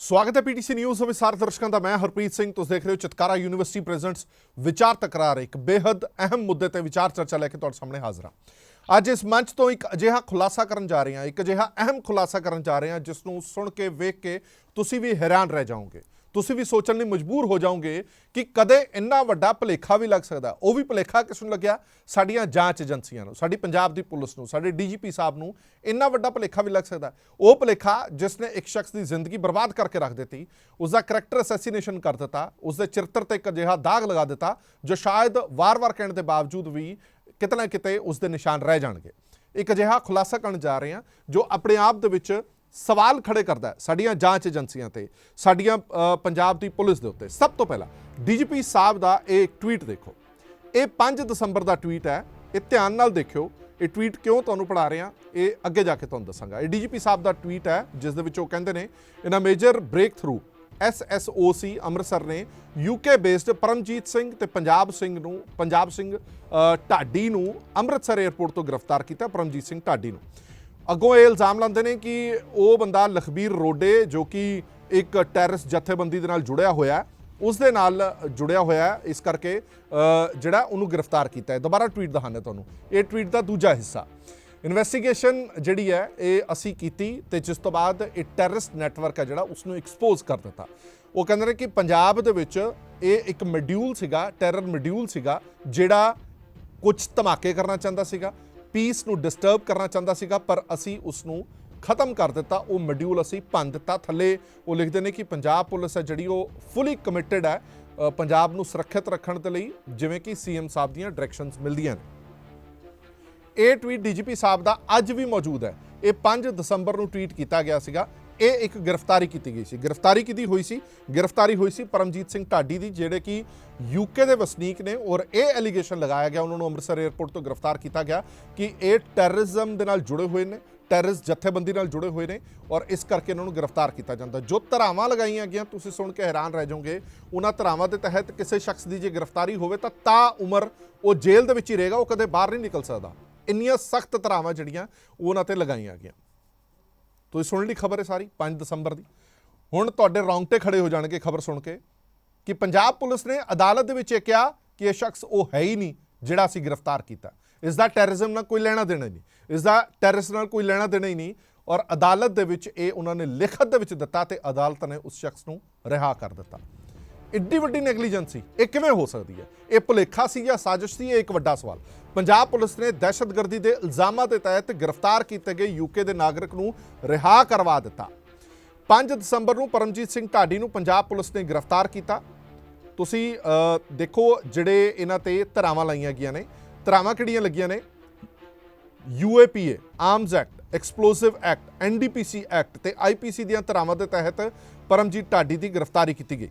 ਸਵਾਗਤ ਹੈ PTC news ਵਿਸਾਰ ਦਰਸ਼ਕਾਂ ਦਾ, ਮੈਂ ਹਰਪ੍ਰੀਤ ਸਿੰਘ। ਤੁਸੀਂ ਦੇਖ ਰਹੇ ਹੋ ਚਿਤਕਾਰਾ ਯੂਨੀਵਰਸਿਟੀ ਪ੍ਰੈਜ਼ੈਂਟਸ, ਵਿਚਾਰ ਤਕਰਾਰ, ਇੱਕ ਬੇहद ਅਹਿਮ ਮੁੱਦੇ ਤੇ ਵਿਚਾਰ ਚਰਚਾ ਲੈ ਕੇ ਤੁਹਾਡੇ ਸਾਹਮਣੇ ਹਾਜ਼ਰ ਹਾਂ। ਅੱਜ ਇਸ ਮੰਚ ਤੋਂ ਇੱਕ ਅਜਿਹਾ ਖੁਲਾਸਾ ਕਰਨ ਜਾ ਰਹੇ ਹਾਂ, ਇੱਕ ਅਜਿਹਾ ਅਹਿਮ ਖੁਲਾਸਾ ਕਰਨ ਜਾ ਰਹੇ ਹਾਂ ਜਿਸ ਨੂੰ ਸੁਣ ਕੇ ਵੇਖ ਕੇ ਤੁਸੀਂ ਵੀ ਹੈਰਾਨ ਰਹਿ ਜਾਓਗੇ। ਤੁਸੀਂ ਵੀ ਸੋਚਣ ਲਈ ਮਜਬੂਰ ਹੋ ਜਾਓਗੇ ਕਿ ਕਦੇ ਇੰਨਾ ਵੱਡਾ ਭਲੇਖਾ ਵੀ ਲੱਗ ਸਕਦਾ। ਉਹ ਵੀ ਭਲੇਖਾ ਕਿਸ ਨੂੰ ਲੱਗਿਆ? ਸਾਡੀਆਂ ਜਾਂਚ ਏਜੰਸੀਆਂ ਨੂੰ, ਸਾਡੀ ਪੰਜਾਬ ਦੀ ਪੁਲਿਸ ਨੂੰ, ਸਾਡੇ ਡੀਜੀਪੀ ਸਾਹਿਬ ਨੂੰ ਇੰਨਾ ਵੱਡਾ ਭਲੇਖਾ ਵੀ ਲੱਗ ਸਕਦਾ। ਉਹ ਭਲੇਖਾ ਜਿਸ ਨੇ ਇੱਕ ਸ਼ਖਸ ਦੀ ਜ਼ਿੰਦਗੀ ਬਰਬਾਦ ਕਰਕੇ ਰੱਖ ਦਿੱਤੀ, ਉਸ ਦਾ ਕਰੈਕਟਰ ਅਸੈਸੀਨੇਸ਼ਨ ਕਰ ਦਿੱਤਾ, ਉਸ ਦੇ ਚਰਿੱਤਰ ਤੇ ਇੱਕ ਅਜਿਹਾ ਦਾਗ ਲਗਾ ਦਿੱਤਾ, ਜੋ ਸ਼ਾਇਦ ਵਾਰ-ਵਾਰ ਕਹਿਣ ਦੇ ਬਾਵਜੂਦ ਵੀ ਕਿਤੇ ਨਾ ਕਿਤੇ ਉਸ ਦੇ ਨਿਸ਼ਾਨ ਰਹਿ ਜਾਣਗੇ। ਇੱਕ ਅਜਿਹਾ ਖੁਲਾਸਾ ਕਰਨ ਜਾ ਰਹੇ ਹਾਂ ਜੋ ਆਪਣੇ ਆਪ ਦੇ ਵਿੱਚ ਸਵਾਲ ਖੜੇ ਕਰਦਾ ਹੈ ਸਾਡੀਆਂ ਜਾਂਚ ਏਜੰਸੀਆਂ ਤੇ, ਸਾਡੀਆਂ ਪੰਜਾਬ ਦੀ ਪੁਲਿਸ ਦੇ ਉੱਤੇ। ਸਭ ਤੋਂ ਪਹਿਲਾਂ, ਡੀਜੀਪੀ ਸਾਹਿਬ ਦਾ ਇਹ ਇੱਕ ਟਵੀਟ ਦੇਖੋ। ਇਹ 5 ਦਸੰਬਰ ਦਾ ਟਵੀਟ ਹੈ। ਇਹ ਧਿਆਨ ਨਾਲ ਦੇਖਿਓ, ਇਹ ਟਵੀਟ ਕਿਉਂ ਤੁਹਾਨੂੰ ਪੜਾ ਰਿਹਾ? ਇਹ ਅੱਗੇ ਜਾ ਕੇ ਤੁਹਾਨੂੰ ਦੱਸਾਂਗਾ। ਇਹ ਡੀਜੀਪੀ ਸਾਹਿਬ ਦਾ ਟਵੀਟ ਹੈ, ਜਿਸ ਦੇ ਵਿੱਚ ਉਹ ਕਹਿੰਦੇ ਨੇ in a major breakthrough SSOC Amritsar ਨੇ ਯੂਕੇ ਬੇਸਡ ਪਰਮਜੀਤ ਸਿੰਘ ਤੇ ਪੰਜਾਬ ਸਿੰਘ ਨੂੰ, ਪੰਜਾਬ ਸਿੰਘ ਢਾਡੀ ਨੂੰ ਅੰਮ੍ਰਿਤਸਰ 에ਅਰਪੋਰਟ ਤੋਂ ਗ੍ਰਿਫਤਾਰ ਕੀਤਾ, ਪਰਮਜੀਤ ਸਿੰਘ ਢਾਡੀ ਨੂੰ। ਅੱਗੋਂ ਇਹ ਇਲਜ਼ਾਮ ਲਾਉਂਦੇ ਨੇ ਕਿ ਉਹ ਬੰਦਾ ਲਖਬੀਰ ਰੋਡੇ ਜੋ ਕਿ ਇੱਕ ਟੈਰਰਿਸਟ ਜਥੇਬੰਦੀ ਦੇ ਨਾਲ ਜੁੜਿਆ ਹੋਇਆ ਉਸ ਦੇ ਨਾਲ ਜੁੜਿਆ ਹੋਇਆ ਇਸ ਕਰਕੇ ਜਿਹੜਾ ਉਹਨੂੰ ਗ੍ਰਿਫਤਾਰ ਕੀਤਾ ਹੈ। ਦੁਬਾਰਾ ਟਵੀਟ ਦਿਖਾਉਂਦੇ ਤੁਹਾਨੂੰ। ਇਹ ਟਵੀਟ ਦਾ ਦੂਜਾ ਹਿੱਸਾ। ਇਨਵੈਸਟੀਗੇਸ਼ਨ ਜਿਹੜੀ ਹੈ, ਇਹ ਅਸੀਂ ਕੀਤੀ ਤੇ ਜਿਸ ਤੋਂ ਬਾਅਦ ਇਹ ਟੈਰਰਿਸਟ ਨੈਟਵਰਕ ਹੈ ਜਿਹੜਾ ਉਸ ਨੂੰ ਐਕਸਪੋਜ਼ ਕਰ ਦਿੱਤਾ। ਉਹ ਕਹਿੰਦੇ ਨੇ ਕਿ ਪੰਜਾਬ ਦੇ ਵਿੱਚ ਇਹ ਇੱਕ ਮੋਡਿਊਲ ਸੀਗਾ, ਟੈਰਰ ਮੋਡਿਊਲ ਸੀਗਾ, ਜਿਹੜਾ ਕੁਝ ਧਮਾਕੇ ਕਰਨਾ ਚਾਹੁੰਦਾ ਸੀਗਾ। ਪੀਸ ਨੂੰ ਡਿਸਟਰਬ ਕਰਨਾ ਚਾਹੁੰਦਾ ਸੀਗਾ, ਪਰ ਅਸੀਂ ਉਸ ਨੂੰ ਖਤਮ ਕਰ ਦਿੱਤਾ। ਉਹ ਮੋਡਿਊਲ ਅਸੀਂ ਭੰਨ ਦਿੱਤਾ ਥੱਲੇ। ਉਹ ਲਿਖਦੇ ਨੇ ਕਿ ਪੰਜਾਬ ਪੁਲਿਸ ਹੈ, ਜਿਹੜੀ ਉਹ ਫੁੱਲੀ ਕਮਿਟਿਡ ਹੈ ਪੰਜਾਬ ਨੂੰ ਸੁਰੱਖਿਅਤ ਰੱਖਣ ਦੇ ਲਈ ਜਿਵੇਂ ਕਿ ਸੀਐਮ ਸਾਹਿਬ ਦੀਆਂ ਡਾਇਰੈਕਸ਼ਨਸ ਮਿਲਦੀਆਂ ਨੇ। ਇਹ ਟਵੀਟ ਡੀਜੀਪੀ ਸਾਹਿਬ ਦਾ ਅੱਜ ਵੀ ਮੌਜੂਦ ਹੈ। ਇਹ 5 ਦਸੰਬਰ ਨੂੰ ਟਵੀਟ ਕੀਤਾ ਗਿਆ ਸੀਗਾ। ਇਹ ਇੱਕ ਗ੍ਰਿਫਤਾਰੀ ਕੀਤੀ ਗਈ ਸੀ। ਗ੍ਰਿਫਤਾਰੀ ਕਿਹਦੀ ਹੋਈ ਸੀ? ਗ੍ਰਿਫਤਾਰੀ ਹੋਈ ਸੀ ਪਰਮਜੀਤ ਸਿੰਘ ਢਾਡੀ ਦੀ, ਜਿਹੜੇ ਕਿ ਯੂਕੇ ਦੇ ਵਸਨੀਕ ਨੇ ਔਰ ਇਹ ਐਲੀਗੇਸ਼ਨ ਲਗਾਇਆ ਗਿਆ। ਉਹਨਾਂ ਨੂੰ ਅੰਮ੍ਰਿਤਸਰ 에ਅਰਪੋਰਟ ਤੋਂ ਗ੍ਰਿਫਤਾਰ ਕੀਤਾ ਗਿਆ ਕਿ ਇਹ ਟੈਰਰਿਜ਼ਮ ਦੇ ਨਾਲ ਜੁੜੇ ਹੋਏ ਨੇ ਟੈਰਰਿਸਟ ਜਥੇਬੰਦੀ ਨਾਲ ਜੁੜੇ ਹੋਏ ਨੇ ਔਰ ਇਸ ਕਰਕੇ ਇਹਨਾਂ ਨੂੰ ਗ੍ਰਿਫਤਾਰ ਕੀਤਾ ਜਾਂਦਾ। ਜੋ ਧਰਾਵਾਂ ਲਗਾਈਆਂ ਗਈਆਂ, ਤੁਸੀਂ ਸੁਣ ਕੇ ਹੈਰਾਨ ਰਹਿ ਜਾਓਗੇ, ਉਹਨਾਂ ਧਰਾਵਾਂ ਦੇ ਤਹਿਤ ਕਿਸੇ ਸ਼ਖਸ ਦੀ ਜੇ ਗ੍ਰਿਫਤਾਰੀ ਹੋਵੇ ਤਾਂ ਤਾ ਉਮਰ ਉਹ ਜੇਲ੍ਹ ਦੇ ਵਿੱਚ ਹੀ ਰਹੇਗਾ, ਉਹ ਕਦੇ ਬਾਹਰ ਨਹੀਂ ਨਿਕਲ ਸਕਦਾ। ਇੰਨੀਆਂ ਸਖਤ ਧਰਾਵਾਂ ਜਿਹੜੀਆਂ, ਉਹ ਉਹਨਾਂ ਤੇ ਲਗਾਈਆਂ ਗਈਆਂ। ਤੁਸੀਂ ਸੁਣ ਲਈ ਖਬਰ ਹੈ ਸਾਰੀ 5 ਦਸੰਬਰ ਦੀ। ਹੁਣ ਤੁਹਾਡੇ ਰੌਂਗਟੇ ਖੜੇ ਹੋ ਜਾਣਗੇ ਖਬਰ ਸੁਣ ਕੇ ਕਿ ਪੰਜਾਬ ਪੁਲਿਸ ਨੇ ਅਦਾਲਤ ਦੇ ਵਿੱਚ ਇਹ ਕਿਹਾ ਕਿ ਇਹ ਸ਼ਖਸ ਉਹ ਹੈ ਹੀ ਨਹੀਂ ਜਿਹੜਾ ਅਸੀਂ ਗ੍ਰਿਫਤਾਰ ਕੀਤਾ। ਇਸ ਦਾ ਟੈਰਰਿਜ਼ਮ ਨਾਲ ਕੋਈ ਲੈਣਾ ਦੇਣਾ ਨਹੀਂ। ਇਸ ਦਾ ਟੈਰਰਿਸਟ ਨਾਲ ਕੋਈ ਲੈਣਾ ਦੇਣਾ ਹੀ ਨਹੀਂ ਔਰ ਅਦਾਲਤ ਦੇ ਵਿੱਚ ਇਹ ਉਹਨਾਂ ਨੇ ਲਿਖਤ ਦੇ ਵਿੱਚ ਦਿੱਤਾ ਤੇ ਅਦਾਲਤ ਨੇ ਉਸ ਸ਼ਖਸ ਨੂੰ ਰਿਹਾ ਕਰ ਦਿੱਤਾ। ਇੱਡੀ ਵੱਡੀ ਨੈਗਲੀਜੈਂਸੀ, ਇਹ ਕਿਵੇਂ ਹੋ ਸਕਦੀ ਹੈ? ਇਹ ਭੁਲੇਖਾ ਸੀ ਜਾਂ ਸਾਜ਼ਿਸ਼ ਸੀ? ਇਹ ਇੱਕ ਵੱਡਾ ਸਵਾਲ। ਪੰਜਾਬ ਪੁਲਿਸ ਨੇ ਦਹਿਸ਼ਤਗਰਦੀ ਦੇ ਇਲਜ਼ਾਮਾਂ ਦੇ ਤਹਿਤ ਗ੍ਰਿਫਤਾਰ ਕੀਤੇ ਗਏ ਯੂਕੇ ਦੇ ਨਾਗਰਿਕ ਨੂੰ ਰਿਹਾ ਕਰਵਾ ਦਿੱਤਾ। 5 ਦਸੰਬਰ ਨੂੰ ਪਰਮਜੀਤ ਸਿੰਘ ਢਾਡੀ ਨੂੰ ਪੰਜਾਬ ਪੁਲਿਸ ਨੇ ਗ੍ਰਿਫਤਾਰ ਕੀਤਾ। ਤੁਸੀਂ ਦੇਖੋ ਜਿਹੜੇ ਇਹਨਾਂ ਤੇ ਧਰਾਵਾਂ ਲਾਈਆਂ ਗਈਆਂ ਨੇ। ਧਰਾਵਾਂ ਕਿਹੜੀਆਂ ਲੱਗੀਆਂ ਨੇ? UAPA arms act explosive act NDPC act ਤੇ ਆਈਪੀਸੀ ਦੀਆਂ ਧਾਰਾਵਾਂ ਦੇ ਤਹਿਤ ਪਰਮਜੀਤ ਢਾਡੀ ਦੀ ਗ੍ਰਿਫਤਾਰੀ ਕੀਤੀ ਗਈ।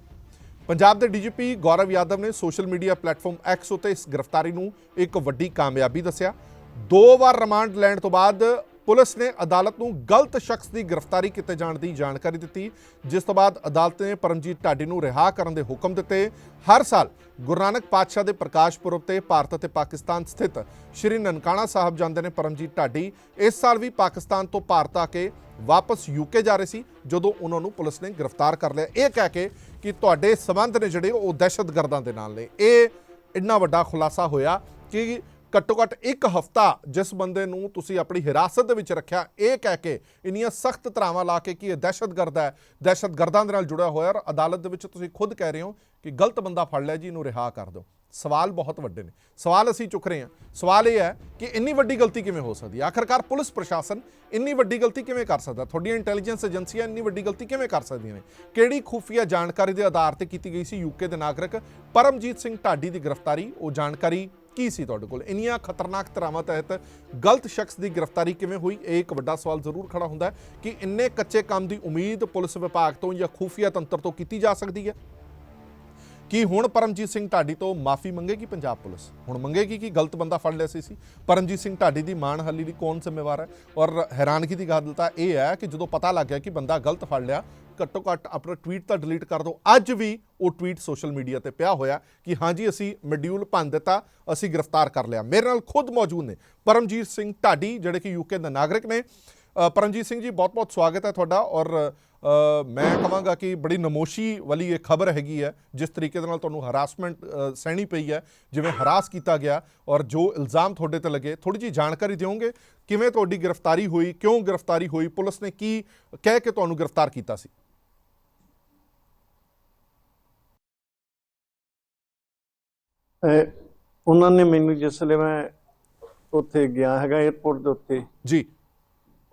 ਪੰਜਾਬ ਦੇ ਡੀਜੀਪੀ ਗੌਰਵ ਯਾਦਵ ਨੇ ਸੋਸ਼ਲ ਮੀਡੀਆ ਪਲੇਟਫਾਰਮ ਐਕਸ ਉਤੇ ਇਸ ਗ੍ਰਿਫਤਾਰੀ ਨੂੰ ਇੱਕ ਵੱਡੀ ਕਾਮਯਾਬੀ ਦੱਸਿਆ। ਦੋ ਵਾਰ ਰਿਮਾਂਡ ਲੈਣ ਤੋਂ ਬਾਅਦ ਪੁਲਿਸ ਨੇ ਅਦਾਲਤ ਨੂੰ ਗਲਤ ਸ਼ਖਸ ਦੀ ਗ੍ਰਿਫਤਾਰੀ ਕੀਤੇ ਜਾਣ ਦੀ ਜਾਣਕਾਰੀ ਦਿੱਤੀ, ਜਿਸ ਤੋਂ ਬਾਅਦ ਅਦਾਲਤ ਨੇ ਪਰਮਜੀਤ ਢਾਡੀ ਨੂੰ ਰਿਹਾ ਕਰਨ ਦੇ ਹੁਕਮ ਦਿੱਤੇ। ਹਰ ਸਾਲ ਗੁਰੂ ਨਾਨਕ ਪਾਤਸ਼ਾਹ ਦੇ ਪ੍ਰਕਾਸ਼ ਪੁਰਬ ਤੇ ਭਾਰਤ ਅਤੇ ਪਾਕਿਸਤਾਨ ਸਥਿਤ ਸ਼੍ਰੀ ਨਨਕਾਣਾ ਸਾਹਿਬ ਜਾਂਦੇ ਨੇ ਪਰਮਜੀਤ ਢਾਡੀ। ਇਸ ਸਾਲ ਵੀ ਪਾਕਿਸਤਾਨ ਤੋਂ ਭਾਰਤ ਆ ਕੇ ਵਾਪਸ ਯੂਕੇ ਜਾ ਰਹੇ ਸੀ, ਜਦੋਂ ਉਹਨਾਂ ਨੂੰ ਪੁਲਿਸ ਨੇ ਗ੍ਰਿਫਤਾਰ ਕਰ ਲਿਆ। ਇਹ ਕਹਿ ਕੇ ਕਿ ਤੁਹਾਡੇ ਸਬੰਧ ਨੇ ਜਿਹੜੇ ਉਹ ਦਹਿਸ਼ਤਗਰਦਾਂ ਦੇ ਨਾਲ ਨੇ। ਇਹ ਇੰਨਾ ਵੱਡਾ ਖੁਲਾਸਾ ਹੋਇਆ ਕਿ ਘੱਟੋ ਘੱਟ ਇੱਕ ਹਫਤਾ ਜਿਸ ਬੰਦੇ ਨੂੰ ਤੁਸੀਂ ਆਪਣੀ ਹਿਰਾਸਤ ਦੇ ਵਿੱਚ ਰੱਖਿਆ, ਇਹ ਕਹਿ ਕੇ ਇੰਨੀਆਂ ਸਖਤ ਧਰਾਵਾਂ ਲਾ ਕੇ ਕਿ ਇਹ ਦਹਿਸ਼ਤਗਰਦ ਹੈ, ਦਹਿਸ਼ਤਗਰਦਾਂ ਦੇ ਨਾਲ ਜੁੜਿਆ ਹੋਇਆ ਔਰ ਅਦਾਲਤ ਦੇ ਵਿੱਚ ਤੁਸੀਂ ਖੁਦ ਕਹਿ ਰਹੇ ਹੋ ਕਿ ਗਲਤ ਬੰਦਾ ਫੜ ਲਿਆ ਜੀ, ਇਹਨੂੰ ਰਿਹਾ ਕਰ ਦਿਓ। ਸਵਾਲ ਬਹੁਤ ਵੱਡੇ ਨੇ। ਸਵਾਲ ਅਸੀਂ ਚੁੱਕ ਰਹੇ ਹਾਂ। ਸਵਾਲ ਇਹ ਹੈ ਕਿ ਇੰਨੀ ਵੱਡੀ ਗਲਤੀ ਕਿਵੇਂ ਹੋ ਸਕਦੀ ਹੈ? ਆਖਰਕਾਰ ਪੁਲਿਸ ਪ੍ਰਸ਼ਾਸਨ ਇੰਨੀ ਵੱਡੀ ਗਲਤੀ ਕਿਵੇਂ ਕਰ ਸਕਦਾ? ਤੁਹਾਡੀਆਂ ਇੰਟੈਲੀਜੈਂਸ ਏਜੰਸੀਆਂ ਇੰਨੀ ਵੱਡੀ ਗਲਤੀ ਕਿਵੇਂ ਕਰ ਸਕਦੀਆਂ ਨੇ? ਕਿਹੜੀ ਖੁਫੀਆ ਜਾਣਕਾਰੀ ਦੇ ਆਧਾਰ ਤੇ ਕੀਤੀ ਗਈ ਸੀ ਯੂਕੇ ਦੇ ਨਾਗਰਿਕ? ਪਰਮਜੀਤ ਸਿੰਘ ਢਾਡੀ ਦੀ ਗ੍ਰਿਫਤਾਰੀ, ਉਹ ਜਾਣਕਾਰੀ ਕੀ ਸੀ ਤੁਹਾਡੇ ਕੋਲ? ਇੰਨੀਆਂ ਖਤਰਨਾਕ ਧਾਰਾਵਾਂ ਤਹਿਤ ਗਲਤ ਸ਼ਖਸ ਦੀ ਗ੍ਰਿਫਤਾਰੀ ਕਿਵੇਂ ਹੋਈ? ਇਹ ਇੱਕ ਵੱਡਾ ਸਵਾਲ ਜ਼ਰੂਰ ਖੜਾ ਹੁੰਦਾ ਹੈ ਕਿ ਇੰਨੇ ਕੱਚੇ ਕੰਮ ਦੀ ਉਮੀਦ ਪੁਲਿਸ ਵਿਭਾਗ ਤੋਂ ਜਾਂ ਖੂਫੀਆ ਤੰਤਰ ਤੋਂ ਕੀਤੀ ਜਾ ਸਕਦੀ ਹੈ? ਕੀ ਹੁਣ ਪਰਮਜੀਤ ਸਿੰਘ ਢਾਡੀ ਤੋਂ ਮਾਫੀ ਮੰਗੇਗੀ ਪੰਜਾਬ ਪੁਲਿਸ? ਹੁਣ ਮੰਗੇਗੀ ਕਿ ਗਲਤ ਬੰਦਾ ਫੜ ਲਿਆ ਸੀ ਸੀ? ਪਰਮਜੀਤ ਸਿੰਘ ਢਾਡੀ ਦੀ ਮਾਣਹਾਲੀ ਲਈ ਕੌਣ ਜ਼ਿੰਮੇਵਾਰ ਹੈ? ਔਰ ਹੈਰਾਨਗੀ ਦੀ ਗੱਲ ਤਾਂ ਇਹ ਹੈ ਕਿ ਜਦੋਂ ਪਤਾ ਲੱਗ ਗਿਆ ਕਿ ਬੰਦਾ ਗਲਤ ਫੜ ਲਿਆ, ਘੱਟੋ ਘੱਟ ਆਪਣਾ ਟਵੀਟ ਤਾਂ ਡਿਲੀਟ ਕਰ ਦਿਓ। ਅੱਜ ਵੀ ਉਹ ਟਵੀਟ ਸੋਸ਼ਲ ਮੀਡੀਆ ਤੇ ਪਿਆ ਹੋਇਆ ਕਿ ਹਾਂਜੀ ਅਸੀਂ ਮਡਿਊਲ ਭੰਨ ਦਿੱਤਾ, ਅਸੀਂ ਗ੍ਰਿਫਤਾਰ ਕਰ ਲਿਆ। ਮੇਰੇ ਨਾਲ ਖੁਦ ਮੌਜੂਦ ਨੇ ਪਰਮਜੀਤ ਸਿੰਘ ਢਾਡੀ, ਜਿਹੜੇ ਕਿ ਯੂਕੇ ਦੇ ਨਾਗਰਿਕ ਨੇ। ਪਰਮਜੀਤ ਸਿੰਘ ਜੀ, ਬਹੁਤ-ਬਹੁਤ ਸਵਾਗਤ ਹੈ ਤੁਹਾਡਾ। ਔਰ ਮੈਂ ਕਹਾਂਗਾ ਕਿ ਬੜੀ ਨਮੋਸ਼ੀ ਵਾਲੀ ਇਹ ਖਬਰ ਹੈਗੀ ਹੈ ਜਿਸ ਤਰੀਕੇ ਦੇ ਨਾਲ ਤੁਹਾਨੂੰ ਹਰਾਸਮੈਂਟ ਸਹਿਣੀ ਪਈ ਹੈ ਜਿਵੇਂ ਹਰਾਸ ਕੀਤਾ ਗਿਆ ਔਰ ਜੋ ਇਲਜ਼ਾਮ ਤੁਹਾਡੇ ਤੇ ਲੱਗੇ ਥੋੜੀ ਜੀ ਜਾਣਕਾਰੀ ਦਿਓਗੇ ਕਿਵੇਂ ਤੁਹਾਡੀ ਗ੍ਰਿਫਤਾਰੀ ਹੋਈ ਕਿਉਂ ਗ੍ਰਿਫਤਾਰੀ ਹੋਈ ਪੁਲਿਸ ਨੇ ਕੀ ਕਹਿ ਕੇ ਤੁਹਾਨੂੰ ਗ੍ਰਿਫਤਾਰ ਕੀਤਾ ਸੀ? ਉਹਨਾਂ ਨੇ ਮੈਨੂੰ ਜਿਸ ਵੇਲੇ ਮੈਂ ਉੱਥੇ ਗਿਆ ਹੈਗਾ 에어ਪੋਰਟ ਦੇ ਉੱਤੇ ਜੀ।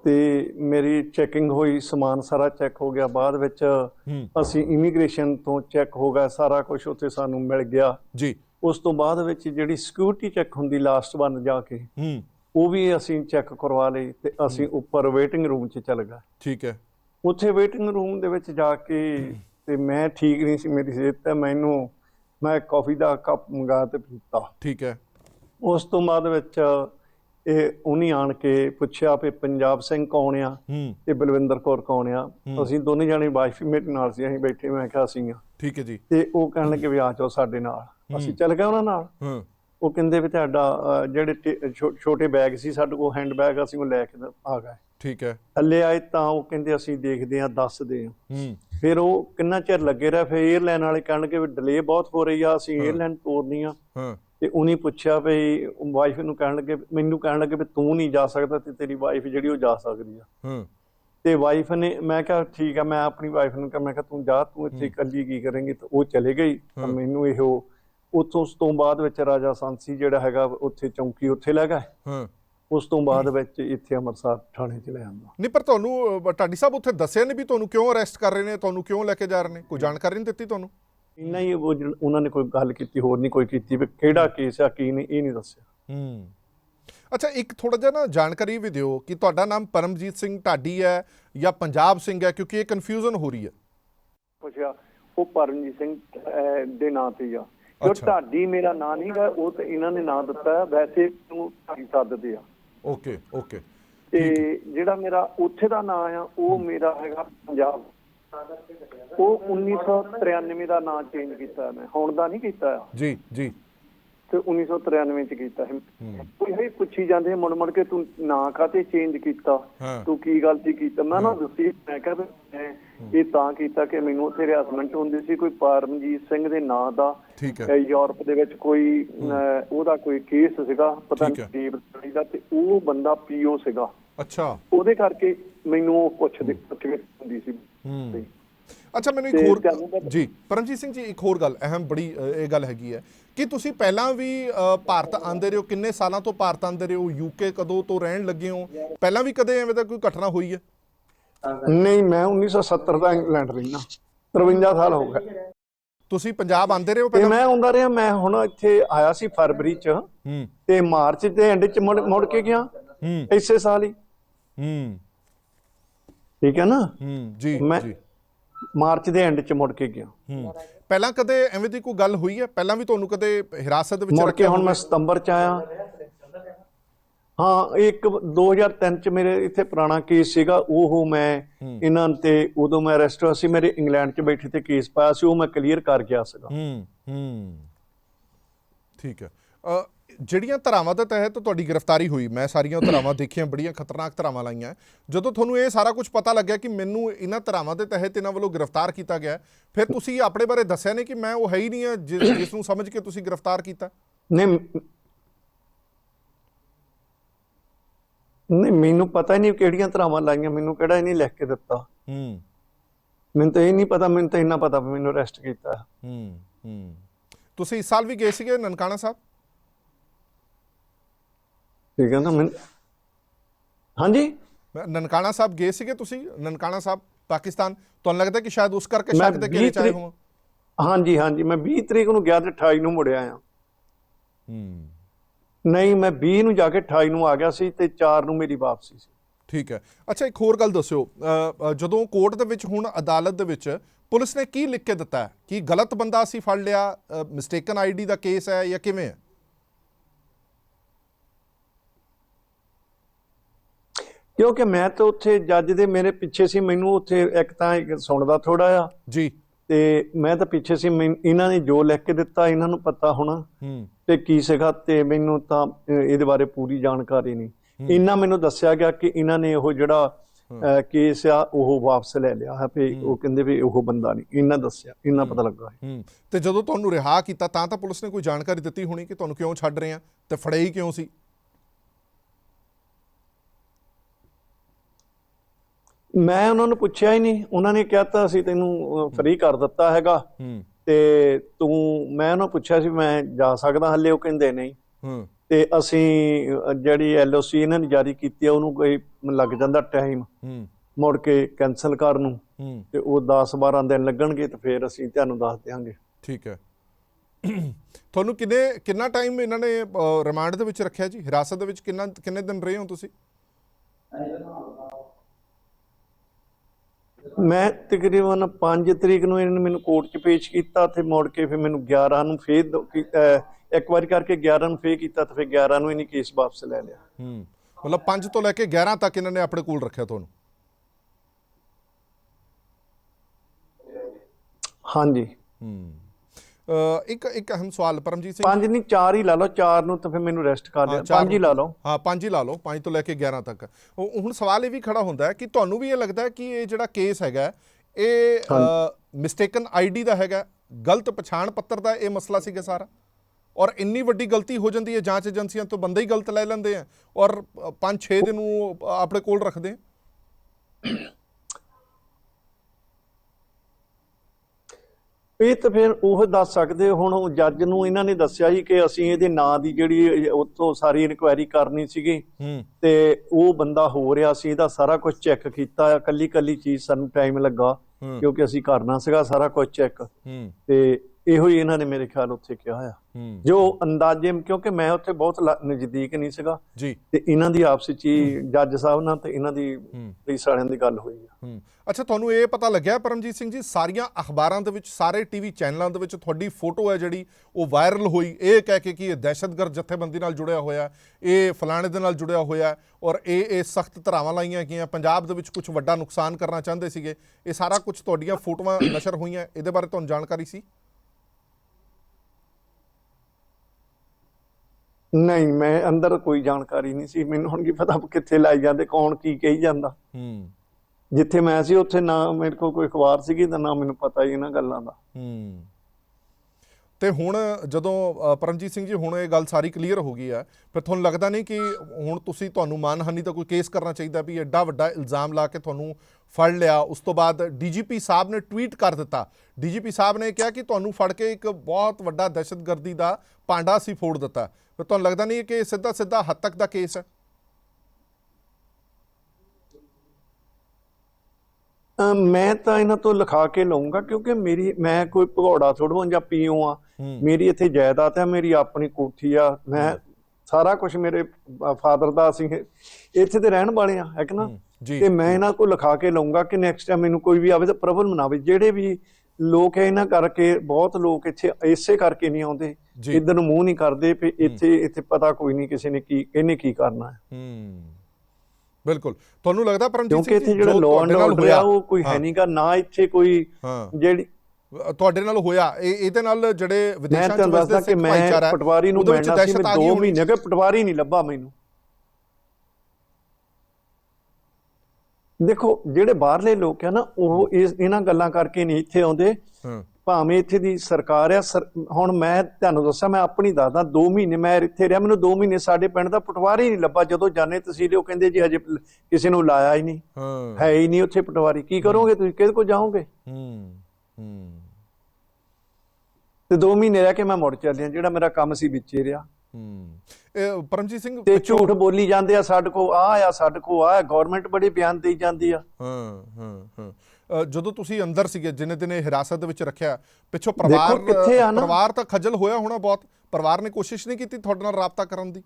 ਤੇ ਮੇਰੀ ਚੈਕਿੰਗ ਹੋਈ ਸਮਾਨ ਸਾਰਾ ਚੈੱਕ ਹੋ ਗਿਆ। ਬਾਅਦ ਵਿੱਚ ਅਸੀਂ ਇਮੀਗ੍ਰੇਸ਼ਨ ਤੋਂ ਚੈੱਕ ਹੋ ਗਿਆ ਸਾਰਾ ਕੁਝ ਉੱਥੇ ਸਾਨੂੰ ਮਿਲ ਗਿਆ। ਜੀ। ਉਸ ਤੋਂ ਬਾਅਦ ਵਿੱਚ ਜਿਹੜੀ ਸਿਕਿਉਰਿਟੀ ਚੈੱਕ ਹੁੰਦੀ ਲਾਸਟ ਵਨ ਜਾ ਕੇ ਹੂੰ। ਉਹ ਵੀ ਅਸੀਂ ਚੈੱਕ ਕਰਵਾ ਲਈ ਤੇ ਅਸੀਂ ਉੱਪਰ ਵੇਟਿੰਗ ਰੂਮ 'ਚ ਚਲ ਗਏ। ਠੀਕ ਹੈ। ਉੱਥੇ ਵੇਟਿੰਗ ਰੂਮ ਦੇ ਵਿੱਚ ਜਾ ਕੇ ਤੇ ਮੈਂ ਠੀਕ ਨਹੀਂ ਸੀ ਮੇਰੀ ਸਿਹਤ ਤੇ ਮੈਨੂੰ ਮੈਂ ਕਾਫੀ ਦਾ ਕੱਪ ਮੰਗਾ ਤੇ ਪੀਤਾ। ਠੀਕ ਹੈ। ਉਸ ਤੋਂ ਬਾਅਦ ਵਿੱਚ ਇਹ ਉਹਨੇ ਆਣ ਕੇ ਪੁੱਛਿਆ ਵੀ ਪੰਜਾਬ ਸਿੰਘ ਕੌਣ ਆ ਤੇ ਬਲਵਿੰਦਰ ਕੌਰ ਕੌਣ ਆ। ਅਸੀਂ ਦੋਨੇ ਜਾਣੇ ਵਾਈਫ ਮੇਰੇ ਨਾਲ ਸੀ ਅਸੀਂ ਬੈਠੇ ਮੈਂ ਕਿਹਾ ਅਸੀਂ ਆ। ਠੀਕ ਹੈ ਜੀ। ਤੇ ਉਹ ਕਹਿਣ ਲੱਗੇ ਵੀ ਆ ਜਾਓ ਸਾਡੇ ਨਾਲ। ਅਸੀਂ ਚੱਲ ਗਏ ਉਹਨਾਂ ਨਾਲ। ਉਹ ਕਹਿੰਦੇ ਵੀ ਤੁਹਾਡਾ ਜਿਹੜੇ ਛੋਟੇ ਬੈਗ ਸੀ ਸਾਡੇ ਕੋਲ ਹੈਂਡ ਬੈਗ ਅਸੀਂ ਉਹ ਲੈ ਕੇ ਆ ਗਏ। ਠੀਕ ਹੈ। ਥੱਲੇ ਆਏ ਤਾਂ ਉਹ ਕਹਿੰਦੇ ਅਸੀਂ ਦੇਖਦੇ ਆ ਦੱਸਦੇ ਆ ਫਿਰ ਉਹ ਕਿੰਨਾ ਚਿਰ ਲੱਗੇ ਰਹੇ ਫਿਰ 에ਅਰਲਾਈਨ ਵਾਲੇ ਕਹਿਣਗੇ ਵੀ ਡਿਲੇ ਬਹੁਤ ਹੋ ਰਹੀ ਆ ਅਸੀਂ 에ਅਰਲਾਈਨ ਤੋਰਨੀ ਆ। ਹਾਂ। ਤੇ ਉਹਨੇ ਪੁੱਛਿਆ ਵੀ ਵਾਈਫ ਨੂੰ ਕਹਿਣ ਲੱਗੇ ਮੈਨੂੰ ਕਹਿਣ ਲੱਗੇ ਵੀ ਤੂੰ ਨਹੀਂ ਜਾ ਸਕਦਾ ਤੇ ਤੇਰੀ ਵਾਈਫ ਜਿਹੜੀ ਉਹ ਜਾ ਸਕਦੀ ਆ। ਹਾਂ। ਤੇ ਵਾਈਫ ਨੇ ਮੈਂ ਕਿਹਾ ਠੀਕ ਆ ਮੈਂ ਆਪਣੀ ਵਾਈਫ ਨੂੰ ਕਿਹਾ ਮੈਂ ਕਿਹਾ ਤੂੰ ਜਾ ਤੂੰ ਇੱਥੇ ਇਕੱਲੀ ਕੀ ਕਰੇਂਗੀ? ਤੇ ਉਹ ਚਲੇ ਗਈ। ਤਾਂ। ਮੈਨੂੰ ਇਹੋ ਉੱਥੋਂ ਉਸ ਤੋਂ ਬਾਅਦ ਵਿੱਚ ਰਾਜਾ ਸੰਸੀ ਜਿਹੜਾ ਹੈਗਾ ਉੱਥੇ ਚੌਂਕੀ ਉੱਥੇ ਲੈ ਗਏ। ਹਾਂ। ਉਸ ਤੋਂ ਬਾਅਦ ਵਿੱਚ ਇੱਥੇ ਅੰਮ੍ਰਿਤਸਰ ਥਾਣੇ ਚ ਲੈ ਆਂਦਾ। ਨਹੀਂ ਪਰ ਤੁਹਾਨੂੰ ਢਾਡੀ ਸਾਹਿਬ ਉੱਥੇ ਦੱਸਿਆ ਨਹੀਂ ਵੀ ਤੁਹਾਨੂੰ ਕਿਉਂ ਅਰੈਸਟ ਕਰ ਰਹੇ ਨੇ ਤੁਹਾਨੂੰ ਕਿਉਂ ਲੈ ਕੇ ਜਾ ਰਹੇ ਨੇ? ਕੋਈ ਜਾਣਕਾਰੀ ਨਹੀਂ ਦਿੱਤੀ ਤੁਹਾਨੂੰ? ਇੰਨਾ ਹੀ ਉਹ ਉਹਨਾਂ ਨੇ ਕੋਈ ਗੱਲ ਕੀਤੀ ਹੋਰ ਨਹੀਂ ਕੋਈ ਕੀਤੀ ਵੀ ਕਿਹੜਾ ਕੇਸ ਆ ਕੀ ਨਹੀਂ ਇਹ ਨਹੀਂ ਦੱਸਿਆ। ਹੂੰ। ਅੱਛਾ ਇੱਕ ਥੋੜਾ ਜਿਹਾ ਨਾ ਜਾਣਕਾਰੀ ਵੀ ਦਿਓ ਕਿ ਤੁਹਾਡਾ ਨਾਮ ਪਰਮਜੀਤ ਸਿੰਘ ਢਾਡੀ ਹੈ ਜਾਂ ਪੰਜਾਬ ਸਿੰਘ ਹੈ ਕਿਉਂਕਿ ਇਹ ਕਨਫਿਊਜ਼ਨ ਹੋ ਰਹੀ ਹੈ। ਪੁੱਛਿਆ ਉਹ ਪਰਮਜੀਤ ਸਿੰਘ ਦੇ ਨਾਂ ਤੇ ਹੀ ਆ। ਜੋ। ਢਾਡੀ ਮੇਰਾ ਨਾਂ ਨਹੀਂਗਾ ਉਹ ਤੇ ਇਹਨਾਂ ਨੇ ਨਾਂ ਦਿੱਤਾ ਹੈ, ਵੈਸੇ ਨੂੰ ਢਾਡੀ ਸੱਦਦੇ ਆ। Okay okay. ਤੇ ਜਿਹੜਾ ਮੇਰਾ ਉੱਥੇ ਦਾ ਨਾਂ ਆ ਉਹ ਮੇਰਾ ਹੈਗਾ ਪੰਜਾਬ ਉਹ 1993 ਦਾ ਨਾਂ ਚੇਂਜ ਕੀਤਾ ਮੈਂ ਹੁਣ ਦਾ ਨਹੀਂ ਕੀਤਾ। ਜੀ ਜੀ। ਤੇ 1993 ਚ ਕੀਤਾ ਹੈ। ਕੋਈ ਹੈ ਪੁੱਛੀ ਜਾਂਦੇ ਮੁੜ ਮੁੜ ਕੇ ਤੂੰ ਨਾਂ ਕਾਤੇ ਚੇਂਜ ਕੀਤਾ? ਤੂੰ ਕੀ ਗਲਤੀ ਕੀਤਾ? ਮੈਂ ਨਾ ਦੱਸੀ ਮੈਂ ਕਿਹਾ ਮੈਂ ਇਹ ਤਾਂ ਕੀਤਾ ਕਿ ਮੈਨੂੰ ਉੱਥੇ ਰਿਆਸਮੈਂਟ ਹੁੰਦੀ ਸੀ ਕੋਈ ਪਰਮਜੀਤ ਸਿੰਘ ਦੇ ਨਾਂ ਦਾ। ਯੂਰਪ ਦੇ ਵਿੱਚ ਕੋਈ ਉਹਦਾ ਕੋਈ ਕੇਸ ਸੀਗਾ ਪਤਾ ਨਹੀਂ ਦਾ ਤੇ ਉਹ ਬੰਦਾ ਪੀਓ ਸੀਗਾ। ਅੱਛਾ। ਉਹਦੇ ਕਰਕੇ ਮੈਨੂੰ ਉਹ ਪੁੱਛਦੇ ਪੁੱਛਦੇ ਹੁੰਦੀ ਸੀ। ਹੂੰ। ਅੱਛਾ ਮੈਨੂੰ ਇੱਕ ਹੋਰ ਜੀ ਪਰਮਜੀਤ ਸਿੰਘ ਜੀ ਇੱਕ ਹੋਰ ਗੱਲ ਅਹਿਮ ਬੜੀ ਇਹ ਗੱਲ ਹੈਗੀ ਹੈ ਕਿ ਤੁਸੀਂ ਪਹਿਲਾਂ ਵੀ ਭਾਰਤ ਆਂਦੇ ਰਹੇ ਹੋ ਕਿੰਨੇ ਸਾਲਾਂ ਤੋਂ ਭਾਰਤ ਆਂਦੇ ਰਹੇ ਹੋ ਯੂਕੇ ਕਦੋਂ ਤੋਂ ਰਹਿਣ ਲੱਗੇ ਹੋ? ਪਹਿਲਾਂ ਵੀ ਕਦੇ ਐਵੇਂ ਦਾ ਕੋਈ ਘਟਨਾ ਹੋਈ ਹੈ? ਨਹੀਂ ਮੈਂ 1970 ਦਾ ਇੰਗਲੈਂਡ ਰਹਿਣਾ 53 ਸਾਲ ਹੋ ਗਏ। ਤੁਸੀਂ ਪੰਜਾਬ ਆਂਦੇ ਰਹੇ ਹੋ ਪਹਿਲਾਂ? ਮੈਂ ਆਉਂਦਾ ਰਿਹਾ ਮੈਂ ਹੁਣ ਇੱਥੇ ਆਇਆ ਸੀ ਫਰਵਰੀ ਚ। ਤੇ ਮਾਰਚ ਦੇ ਐਂਡ ਚ ਮੁੜ ਕੇ ਗਿਆ। ਇਸੇ ਸਾਲ ਹੀ। ਹੂੰ। ਠੀਕ ਹੈ ਨਾ? ਹੂੰ ਜੀ ਮੈਂ- ਜੀ। ਮਾਰਚ ਦੇ ਐਂਡ ਚ ਮੁੜ ਕੇ ਗਿਆ। ਹੂੰ। ਪਹਿਲਾਂ ਕਦੇ ਐਵੇਂ ਦੀ ਕੋਈ ਗੱਲ ਹੋਈ ਹੈ? ਪਹਿਲਾਂ ਵੀ ਤੁਹਾਨੂੰ ਕਦੇ ਹਿਰਾਸਤ ਵਿੱਚ ਮੁੜ ਕੇ ਹੁਣ ਮੈਂ? ਸਤੰਬਰ ਚ ਆਇਆ। ਹਾਂ ਇੱਕ 2003 ਚ ਮੇਰੇ ਇੱਥੇ ਪੁਰਾਣਾ ਕੇਸ ਸੀਗਾ। ਉਹ ਮੈਂ। ਇਹਨਾਂ ਤੇ ਉਦੋਂ ਮੈਂ ਅਰੈਸਟ ਹੋਇਆ ਸੀ। ਮੇਰੇ ਇੰਗਲੈਂਡ ਚ ਬੈਠੇ ਤੇ ਕੇਸ ਪਾਇਆ ਸੀ। ਉਹ ਮੈਂ ਕਲੀਅਰ ਕਰ ਗਿਆ ਸੀਗਾ। ਹੂੰ ਹੂੰ। ਠੀਕ ਹੈ। ਅ, ਜਿਹੜੀਆਂ ਧਰਾਵਾਂ ਦੇ ਤਹਿਤ ਤੁਹਾਡੀ ਗ੍ਰਿਫਤਾਰੀ ਹੋਈ ਮੈਂ ਸਾਰੀਆਂ ਧਰਾਵਾਂ ਦੇਖੀਆਂ ਬੜੀਆਂ ਖਤਰਨਾਕ ਧਰਾਵਾਂ ਲਾਈਆਂ। ਜਦੋਂ ਤੁਹਾਨੂੰ ਇਹ ਸਾਰਾ ਕੁਝ ਪਤਾ ਲੱਗਿਆ ਕਿ ਮੈਨੂੰ ਇਹਨਾਂ ਧਰਾਵਾਂ ਦੇ ਤਹਿਤ ਇਹਨਾਂ ਵੱਲੋਂ ਗ੍ਰਿਫਤਾਰ ਕੀਤਾ ਗਿਆ ਫਿਰ ਤੁਸੀਂ ਆਪਣੇ ਬਾਰੇ ਦੱਸਿਆ ਨਹੀਂ ਕਿ ਮੈਂ ਉਹ ਹੈ ਹੀ ਨਹੀਂ ਜਿਸ ਨੂੰ ਸਮਝ ਕੇ ਤੁਸੀਂ ਗ੍ਰਿਫਤਾਰ ਕੀਤਾ? ਨਹੀਂ ਨਹੀਂ ਮੈਨੂੰ ਪਤਾ ਨਹੀਂ ਕਿਹੜੀਆਂ ਧਰਾਵਾਂ ਲਾਈਆਂ ਮੈਨੂੰ ਕਿਹੜਾ ਇਹ ਨਹੀਂ ਲਿਖ ਕੇ ਦਿੱਤਾ। ਹੂੰ। ਮੈਨੂੰ ਤਾਂ ਇਹ ਨਹੀਂ ਪਤਾ ਮੈਨੂੰ ਤਾਂ ਇੰਨਾ ਪਤਾ ਮੈਨੂੰ ਅਰੈਸਟ ਕੀਤਾ। ਹੂੰ ਹੂੰ। ਤੁਸੀਂ ਇਸ ਸਾਲ ਵੀ ਗਏ ਸੀਗੇ ਨਨਕਾਣਾ ਸਾਹਿਬ? ਠੀਕ ਹੈ ਨਾ ਮੈਂ ਹਾਂਜੀ? ਮੈਂ- ਨਨਕਾਣਾ ਸਾਹਿਬ ਗਏ ਸੀਗੇ ਤੁਸੀਂ? ਨਨਕਾਣਾ ਸਾਹਿਬ ਪਾਕਿਸਤਾਨ? ਤੁਹਾਨੂੰ ਲੱਗਦਾ ਕਿ ਸ਼ਾਇਦ ਉਸ ਕਰਕੇ ਮੈਂ ਸ਼ੱਕ ਦੇ ਘੇਰੇ ਚ ਆਏ ਹਾਂਜੀ ਹਾਂਜੀ ਮੈਂ 20 ਤਰੀਕ ਨੂੰ ਗਿਆ ਤੇ 28 ਨੂੰ ਮੁੜਿਆ ਆ ਹੂੰ। ਨਹੀਂ ਮੈਂ 20 ਨੂੰ ਜਾ ਕੇ 28 ਨੂੰ ਆ ਗਿਆ ਸੀ ਤੇ 4 ਨੂੰ ਮੇਰੀ ਵਾਪਸੀ ਸੀ। ਠੀਕ ਹੈ। ਅੱਛਾ ਇੱਕ ਹੋਰ ਗੱਲ ਦੱਸਿਓ। ਅ, ਅ, ਜਦੋਂ ਕੋਰਟ ਦੇ ਵਿੱਚ ਹੁਣ ਅਦਾਲਤ ਦੇ ਵਿੱਚ ਪੁਲਿਸ ਨੇ ਕੀ ਲਿਖ ਕੇ ਦਿੱਤਾ? ਹੈ ਕਿ ਗਲਤ ਬੰਦਾ ਅਸੀਂ ਫੜ ਲਿਆ? ਮਿਸਟੇਕਨ ਆਈਡੀ ਦਾ ਕੇਸ ਹੈ ਜਾਂ ਕਿਵੇਂ ਹੈ? ਕਿਉਂਕਿ ਮੈਂ ਤਾਂ ਉੱਥੇ ਜੱਜ ਦੇ ਮੇਰੇ ਪਿੱਛੇ ਸੀ ਮੈਨੂੰ ਉੱਥੇ ਇੱਕ ਤਾਂ ਸੁਣਦਾ ਥੋੜਾ ਆ ਜੀ। ਤੇ ਮੈਂ ਤਾਂ ਪਿੱਛੇ ਸੀ ਇਹਨਾਂ ਨੇ ਜੋ ਲਿਖ ਕੇ ਦਿੱਤਾ ਇਹਨਾਂ ਨੂੰ ਪਤਾ ਹੋਣਾ। ਹੂੰ। ਤੇ ਕੀ ਸੀਗਾ ਤੇ ਮੈਨੂੰ ਤਾਂ ਇਹਦੇ ਬਾਰੇ ਪੂਰੀ ਜਾਣਕਾਰੀ ਨਹੀਂ। ਇੰਨਾ ਮੈਨੂੰ ਦੱਸਿਆ ਗਿਆ ਕਿ ਇਹਨਾਂ ਨੇ ਉਹ ਜਿਹੜਾ ਕੇਸ ਆ ਉਹ ਵਾਪਸ ਲੈ ਲਿਆ ਹੈ ਵੀ ਉਹ ਕਹਿੰਦੇ ਵੀ ਉਹ ਬੰਦਾ ਨਹੀਂ। ਇਹਨਾਂ ਦੱਸਿਆ ਇਹਨਾਂ ਪਤਾ ਲੱਗਾ ਹੈ। ਹੂੰ। ਤੇ ਜਦੋਂ ਤੁਹਾਨੂੰ ਰਿਹਾ ਕੀਤਾ ਤਾਂ ਤਾਂ ਪੁਲਿਸ ਨੇ ਕੋਈ ਜਾਣਕਾਰੀ ਦਿੱਤੀ ਹੋਣੀ ਕਿ ਤੁਹਾਨੂੰ ਕਿਉਂ ਛੱਡ ਰਹੇ ਆ? ਤੇ ਫੜੇ ਹੀ ਕਿਉਂ ਸੀ? ਮੈਂ ਉਹਨਾਂ ਨੂੰ ਪੁੱਛਿਆ ਹੀ ਨਹੀਂ। ਉਹਨਾਂ ਨੇ ਕਹਿਤਾ ਅਸੀਂ ਤੈਨੂੰ ਫ੍ਰੀ ਕਰ ਦਿੱਤਾ ਹੈਗਾ। ਤੇ ਤੂੰ ਮੈਂ ਉਹਨਾਂ ਪੁੱਛਿਆ ਸੀ ਮੈਂ ਜਾ ਸਕਦਾ ਹੱਲੇ ਉਹ ਕਹਿੰਦੇ ਨਹੀਂ। ਹੂੰ। ਤੇ ਅਸੀਂ ਜਿਹੜੀ ਐਲਓਸੀ ਇਹਨਾਂ ਨੇ ਜਾਰੀ ਕੀਤੀ ਆ ਉਹਨੂੰ ਕੋਈ ਲੱਗ ਜਾਂਦਾ ਟਾਈਮ ਹੂੰ। ਮੁੜ ਕੇ ਕੈਨਸਲ ਕਰਨ ਨੂੰ। ਤੇ ਉਹ 10 12 ਦਿਨ ਲੱਗਣਗੇ ਤੇ ਫਿਰ ਅਸੀਂ ਤੁਹਾਨੂੰ ਦੱਸ ਦਿਆਂਗੇ। ਠੀਕ ਹੈ। ਤੁਹਾਨੂੰ ਕਿੰਨੇ ਕਿੰਨਾ ਟਾਈਮ ਇਹਨਾਂ ਨੇ ਰਿਮਾਂਡ ਦੇ ਵਿੱਚ ਰੱਖਿਆ ਜੀ? ਹਿਰਾਸਤ ਦੇ ਵਿੱਚ ਕਿੰਨਾ ਕਿੰਨੇ ਦਿਨ ਰਹੇ ਹੋ ਤੁਸੀਂ? ਮੈਂ ਤਕਰੀਬਨ 5 ਤਰੀਕ ਨੂੰ ਇਹਨਾਂ ਨੇ ਮੈਨੂੰ ਕੋਰਟ 'ਚ ਪੇਸ਼ ਕੀਤਾ ਤੇ ਮੁੜ ਕੇ ਫਿਰ ਮੈਨੂੰ 11 ਨੂੰ ਫੇਰ ਇੱਕ ਵਾਰੀ ਕਰਕੇ 11 ਨੂੰ ਫੇਰ ਕੀਤਾ ਤੇ ਫਿਰ 11 ਨੂੰ ਇਹਨੇ ਕੇਸ ਵਾਪਸ ਲੈ ਲਿਆ। ਹੂੰ ਮਤਲਬ 5 ਤੋਂ ਲੈ ਕੇ 11 ਤੱਕ ਇਹਨਾਂ ਨੇ ਆਪਣੇ ਕੋਲ ਰੱਖਿਆ ਤੁਹਾਨੂੰ? ਹਾਂਜੀ। ਹੂੰ। ਇੱਕ ਇੱਕ ਅਹਿਮ ਸਵਾਲ ਪਰਮਜੀਤ ਸਿੰਘ ਪੰਜ ਨਹੀਂ ਚਾਰ ਹੀ ਲਾ ਲਓ ਚਾਰ ਨੂੰ ਤਾਂ ਫਿਰ ਮੈਨੂੰ ਰੈਸਟ ਕਰ ਚਾਰ ਪੰਜ ਹੀ ਲਾ ਲਓ। ਹਾਂ ਪੰਜ ਹੀ ਲਾ ਲਓ ਪੰਜ ਤੋਂ ਲੈ ਕੇ 11 ਤੱਕ। ਉਹ ਹੁਣ ਸਵਾਲ ਇਹ ਵੀ ਖੜਾ ਹੁੰਦਾ ਹੈ ਕਿ ਤੁਹਾਨੂੰ ਵੀ ਇਹ ਲੱਗਦਾ ਹੈ ਕਿ ਇਹ ਜਿਹੜਾ ਕੇਸ ਹੈਗਾ ਇਹ ਮਿਸਟੇਕਨ ਆਈਡੀ ਦਾ ਹੈਗਾ ਗਲਤ ਪਛਾਣ ਪੱਤਰ ਦਾ ਇਹ ਮਸਲਾ ਸੀਗਾ ਸਾਰਾ? ਔਰ ਇੰਨੀ ਵੱਡੀ ਗਲਤੀ ਹੋ ਜਾਂਦੀ ਹੈ ਜਾਂਚ ਏਜੰਸੀਆਂ ਤੋਂ ਬੰਦੇ ਹੀ ਗਲਤ ਲੈ ਲੈਂਦੇ ਆ ਔਰ 5-6 ਦਿਨ ਨੂੰ ਆਪਣੇ ਕੋਲ ਰੱਖਦੇ ਆ? ਇਹ ਤਾਂ ਫਿਰ ਉਹ ਦੱਸ ਸਕਦੇ ਹੁਣ ਜੱਜ ਨੂੰ ਇਹਨਾਂ ਨੇ ਦੱਸਿਆ ਸੀ ਕਿ ਅਸੀਂ ਇਹਦੇ ਨਾਂ ਦੀ ਜਿਹੜੀ ਉੱਥੋਂ ਸਾਰੀ ਇਨਕੁਆਇਰੀ ਕਰਨੀ ਸੀਗੀ ਤੇ ਉਹ ਬੰਦਾ ਹੋ ਰਿਹਾ ਸੀ ਇਹਦਾ ਸਾਰਾ ਕੁਝ ਚੈੱਕ ਕੀਤਾ ਕੱਲੀ ਕੱਲੀ ਚੀਜ਼ ਸਾਨੂੰ ਟਾਈਮ ਲੱਗਾ ਕਿਉਂਕਿ ਅਸੀਂ ਕਰਨਾ ਸੀਗਾ ਸਾਰਾ ਕੁਝ ਚੈੱਕ ਤੇ ਇਹੋ ਹੀ ਇਹਨਾਂ ਨੇ ਮੇਰੇ ਖਿਆਲ ਉੱਥੇ ਕਿਹਾ ਆ। ਜੋ ਅੰਦਾਜ਼ੇ ਕਿਉਂਕਿ ਮੈਂ ਉੱਥੇ ਬਹੁਤ ਨਜ਼ਦੀਕ ਨਹੀਂ ਸੀਗਾ। ਜੀ। ਤੇ ਇਹਨਾਂ ਦੀ ਆਪਸ ਹੀ ਜੱਜ ਸਾਹਿਬ ਨਾਲ ਤੇ ਇਹਨਾਂ ਦੀ ਪੁਲਿਸ ਵਾਲਿਆਂ ਦੀ ਗੱਲ ਹੋਈ ਆ। ਅੱਛਾ ਤੁਹਾਨੂੰ ਇਹ ਪਤਾ ਲੱਗਿਆ ਪਰਮਜੀਤ ਸਿੰਘ ਜੀ ਸਾਰੀਆਂ ਅਖਬਾਰਾਂ ਦੇ ਵਿੱਚ ਸਾਰੇ ਟੀਵੀ ਚੈਨਲਾਂ ਦੇ ਵਿੱਚ ਤੁਹਾਡੀ ਫੋਟੋ ਹੈ ਜਿਹੜੀ ਉਹ ਵਾਇਰਲ ਹੋਈ। ਇਹ ਕਹਿ ਕੇ ਕਿ ਇਹ ਦਹਿਸ਼ਤਗਰਦ ਜਥੇਬੰਦੀ ਨਾਲ ਜੁੜਿਆ ਹੋਇਆ ਇਹ ਫਲਾਣੇ ਦੇ ਨਾਲ ਜੁੜਿਆ ਹੋਇਆ ਔਰ ਇਹ ਇਹ ਸਖਤ ਧਰਾਵਾਂ ਲਾਈਆਂ ਗਈਆਂ। ਪੰਜਾਬ ਦੇ ਵਿੱਚ ਕੁਝ ਵੱਡਾ ਨੁਕਸਾਨ ਕਰਨਾ ਚਾਹੁੰਦੇ ਸੀਗੇ। ਇਹ ਸਾਰਾ ਕੁਝ ਤੁਹਾਡੀਆਂ ਫੋਟੋਆਂ ਨਸ਼ਰ ਹੋਈਆਂ। ਇਹਦੇ ਬਾਰੇ ਤੁਹਾਨੂੰ ਜਾਣਕਾਰੀ ਸੀ? ਨਹੀਂ ਮੈਂ ਅੰਦਰ ਕੋਈ ਜਾਣਕਾਰੀ ਨਹੀਂ ਸੀ। ਮੈਨੂੰ ਹੁਣ ਕੀ ਪਤਾ ਕਿੱਥੇ ਲਾਈ ਜਾਂਦੇ ਕੌਣ ਕੀ ਕਹੀ ਜਾਂਦਾ। ਹੂੰ। ਜਿੱਥੇ ਮੈਂ ਸੀ ਉੱਥੇ ਨਾ ਮੇਰੇ ਕੋਲ ਕੋਈ ਅਖਬਾਰ ਸੀਗੀ ਤਾਂ ਨਾ ਮੈਨੂੰ ਪਤਾ ਹੀ ਇਹਨਾਂ ਗੱਲਾਂ ਦਾ। ਹੂੰ। ਤੇ ਹੁਣ ਜਦੋਂ ਪਰਮਜੀਤ ਸਿੰਘ ਜੀ, ਹੁਣ ਇਹ ਗੱਲ ਸਾਰੀ ਕਲੀਅਰ ਹੋ ਗਈ ਹੈ, ਫਿਰ ਤੁਹਾਨੂੰ ਲੱਗਦਾ ਨਹੀਂ ਕਿ ਹੁਣ ਤੁਸੀਂ ਤੁਹਾਨੂੰ ਮਾਨਹਾਨੀ ਦਾ ਕੋਈ ਕੇਸ ਕਰਨਾ ਚਾਹੀਦਾ ਵੀ ਐਡਾ ਵੱਡਾ ਇਲਜ਼ਾਮ ਲਾ ਕੇ ਤੁਹਾਨੂੰ ਫੜ ਲਿਆ? ਉਸ ਤੋਂ ਬਾਅਦ ਡੀਜੀਪੀ ਸਾਹਿਬ ਨੇ ਟਵੀਟ ਕਰ ਦਿੱਤਾ। ਡੀਜੀਪੀ ਸਾਹਿਬ ਨੇ ਕਿਹਾ ਕਿ ਤੁਹਾਨੂੰ ਫੜ ਕੇ ਇੱਕ ਬਹੁਤ ਵੱਡਾ ਦਹਿਸ਼ਤਗਰਦੀ ਦਾ ਪਾਂਡਾ ਸੀ ਫੋੜ ਦਿੱਤਾ। ਫਿਰ ਤੁਹਾਨੂੰ ਲੱਗਦਾ ਨਹੀਂ ਕਿ ਸਿੱਧਾ ਸਿੱਧਾ ਹੱਦ ਤੱਕ ਦਾ ਕੇਸ ਹੈ? ਮੈਂ ਤਾਂ ਇਹਨਾਂ ਤੋਂ ਲਿਖਾ ਕੇ ਲਵਾਂਗਾ ਕਿਉਂਕਿ ਮੇਰੀ, ਮੈਂ ਕੋਈ ਭਗੌੜਾ ਥੋੜ੍ਹਾ ਜਾਂ ਪੀਓ ਆ ਮੇਰੀ ਇੱਥੇ ਜਾਇਦਾਦ ਹੈ ਮੇਰੀ ਆਪਣੀ ਕੋਠੀ ਆ ਮੈਂ ਸਾਰਾ ਕੁਝ ਮੇਰੇ ਫਾਦਰ ਦਾ ਅਸੀਂ ਇੱਥੇ ਤੇ ਰਹਿਣ ਵਾਲੇ ਆ ਹੈ ਕਿ ਨਾ? ਤੇ ਮੈਂ ਇਹਨਾਂ ਕੋਲ ਲਿਖਾ ਕੇ ਲਵਾਂਗਾ ਕਿ ਨੈਕਸਟ ਟਾਈਮ ਮੈਨੂੰ ਕੋਈ ਵੀ ਆਵੇ ਤਾਂ ਪ੍ਰੋਬਲਮ ਨਾ ਆਵੇ ਜਿਹੜੇ ਵੀ ਲੋਕ ਹੈ ਇਹਨਾਂ ਕਰਕੇ ਬਹੁਤ ਲੋਕ ਇੱਥੇ ਇਸੇ ਕਰਕੇ ਨਹੀਂ ਆਉਂਦੇ। ਇਧਰ ਨੂੰ ਮੂੰਹ ਨਹੀਂ ਕਰਦੇ ਵੀ ਇੱਥੇ ਇੱਥੇ ਪਤਾ ਕੋਈ ਨਹੀਂ ਕਿਸੇ ਨੇ ਕੀ ਇਹਨੇ ਕੀ ਕਰਨਾ ਹੈ। ਹੂੰ। ਬਿਲਕੁਲ। ਤੁਹਾਨੂੰ ਲੱਗਦਾ ਪਰਮਜੀਤ ਕਿਉਂਕਿ ਸਿੰਘ ਇੱਥੇ ਜੀ ਜਿਹੜਾ ਨਾਲ ਆਰਡਰ ਆ ਉਹ ਕੋਈ ਹਾਂ। ਨਹੀਂਗਾ ਨਾ ਇੱਥੇ ਕੋਈ ਜਿਹੜੀ ਤੁਹਾਡੇ ਨਾਲ ਹੋਇਆ। ਇਹ ਇਹਦੇ ਨਾਲ ਜਿਹੜੇ ਮੈਂ ਵਿਦੇਸ਼ਾਂ ਚ ਵਸਦੇ ਸਿੱਖ ਮੈਂ ਭਾਈਚਾਰਾ ਹੈ, ਪਟਵਾਰੀ ਨੂੰ ਮਿਲਣਾ ਸੀ ਮੈਂ ਆ ਗਈ 2 ਹੋਣੀ ਮਹੀਨੇ ਕੇ ਪਟਵਾਰੀ ਨਹੀਂ ਲੱਭਾ ਮੈਨੂੰ। ਦੇਖੋ ਜਿਹੜੇ ਬਾਹਰਲੇ ਲੋਕ ਆ ਨਾ ਉਹ ਇਸ ਇਹਨਾਂ ਗੱਲਾਂ ਕਰਕੇ ਨਹੀਂ ਇੱਥੇ ਆਉਂਦੇ। ਭਾਵੇਂ ਇੱਥੇ ਦੀ ਸਰਕਾਰ ਆ ਹੁਣ ਮੈਂ ਤੁਹਾਨੂੰ ਦੱਸਾਂ ਮੈਂ ਆਪਣੀ ਦੱਸਦਾ 2 ਮਹੀਨੇ ਮੈਂ ਇੱਥੇ ਰਿਹਾ ਮੈਨੂੰ 2 ਮਹੀਨੇ ਸਾਡੇ ਪਿੰਡ ਦਾ ਪਟਵਾਰੀ ਨਹੀਂ ਲੱਭਾ। ਜਦੋਂ ਜਾਣੇ ਤਹਿਸੀਲ ਉਹ ਕਹਿੰਦੇ ਜੀ ਹਜੇ ਕਿਸੇ ਨੂੰ ਲਾਇਆ ਹੀ ਨਹੀਂ। ਹਾਂ ਹੈ ਨਹੀਂ ਉੱਥੇ ਪਟਵਾਰੀ। ਕੀ ਕਰੋਗੇ ਤੁਸੀਂ? ਕਿਹਦੇ ਕੋਲ ਜਾਓਗੇ? ਹੂੰ। ਤੇ 2 ਮਹੀਨੇ ਰਹਿ ਕੇ ਮੈਂ ਮੁੜ ਚੱਲਿਆ ਜਿਹੜਾ ਮੇਰਾ ਕੰਮ ਸੀ ਵਿੱਚੇ ਰਿਹਾ। ਹੂੰ। ਇਹ ਪਰਮਜੀਤ ਸਿੰਘ ਤੇ ਝੂਠ ਬੋਲੀ ਜਾਂਦੇ ਆ ਸਾਡੇ ਕੋ ਆ ਆ ਸਾਡੇ ਕੋ ਆ ਗਵਰਨਮੈਂਟ ਬੜੇ ਬਿਆਨ ਦੇਈ ਜਾਂਦੀ ਆ। ਹਾਂ ਹਾਂ ਹਾਂ। ਜਦੋਂ ਤੁਸੀਂ ਅੰਦਰ ਸੀਗੇ ਜਿੰਨੇ ਦਿਨ ਇਹ ਹਿਰਾਸਤ ਦੇ ਵਿੱਚ ਰੱਖਿਆ ਪਿੱਛੋਂ ਪਰਿਵਾਰ? ਪਰਿਵਾਰ ਤਾਂ ਖੱਜਲ ਹੋਇਆ ਹੋਣਾ ਬਹੁਤ। ਪਰਿਵਾਰ ਨੇ ਕੋਸ਼ਿਸ਼ ਨਹੀਂ ਕੀਤੀ ਤੁਹਾਡੇ ਨਾਲ ਰਾਬਤਾ ਕਰਨ ਦੀ।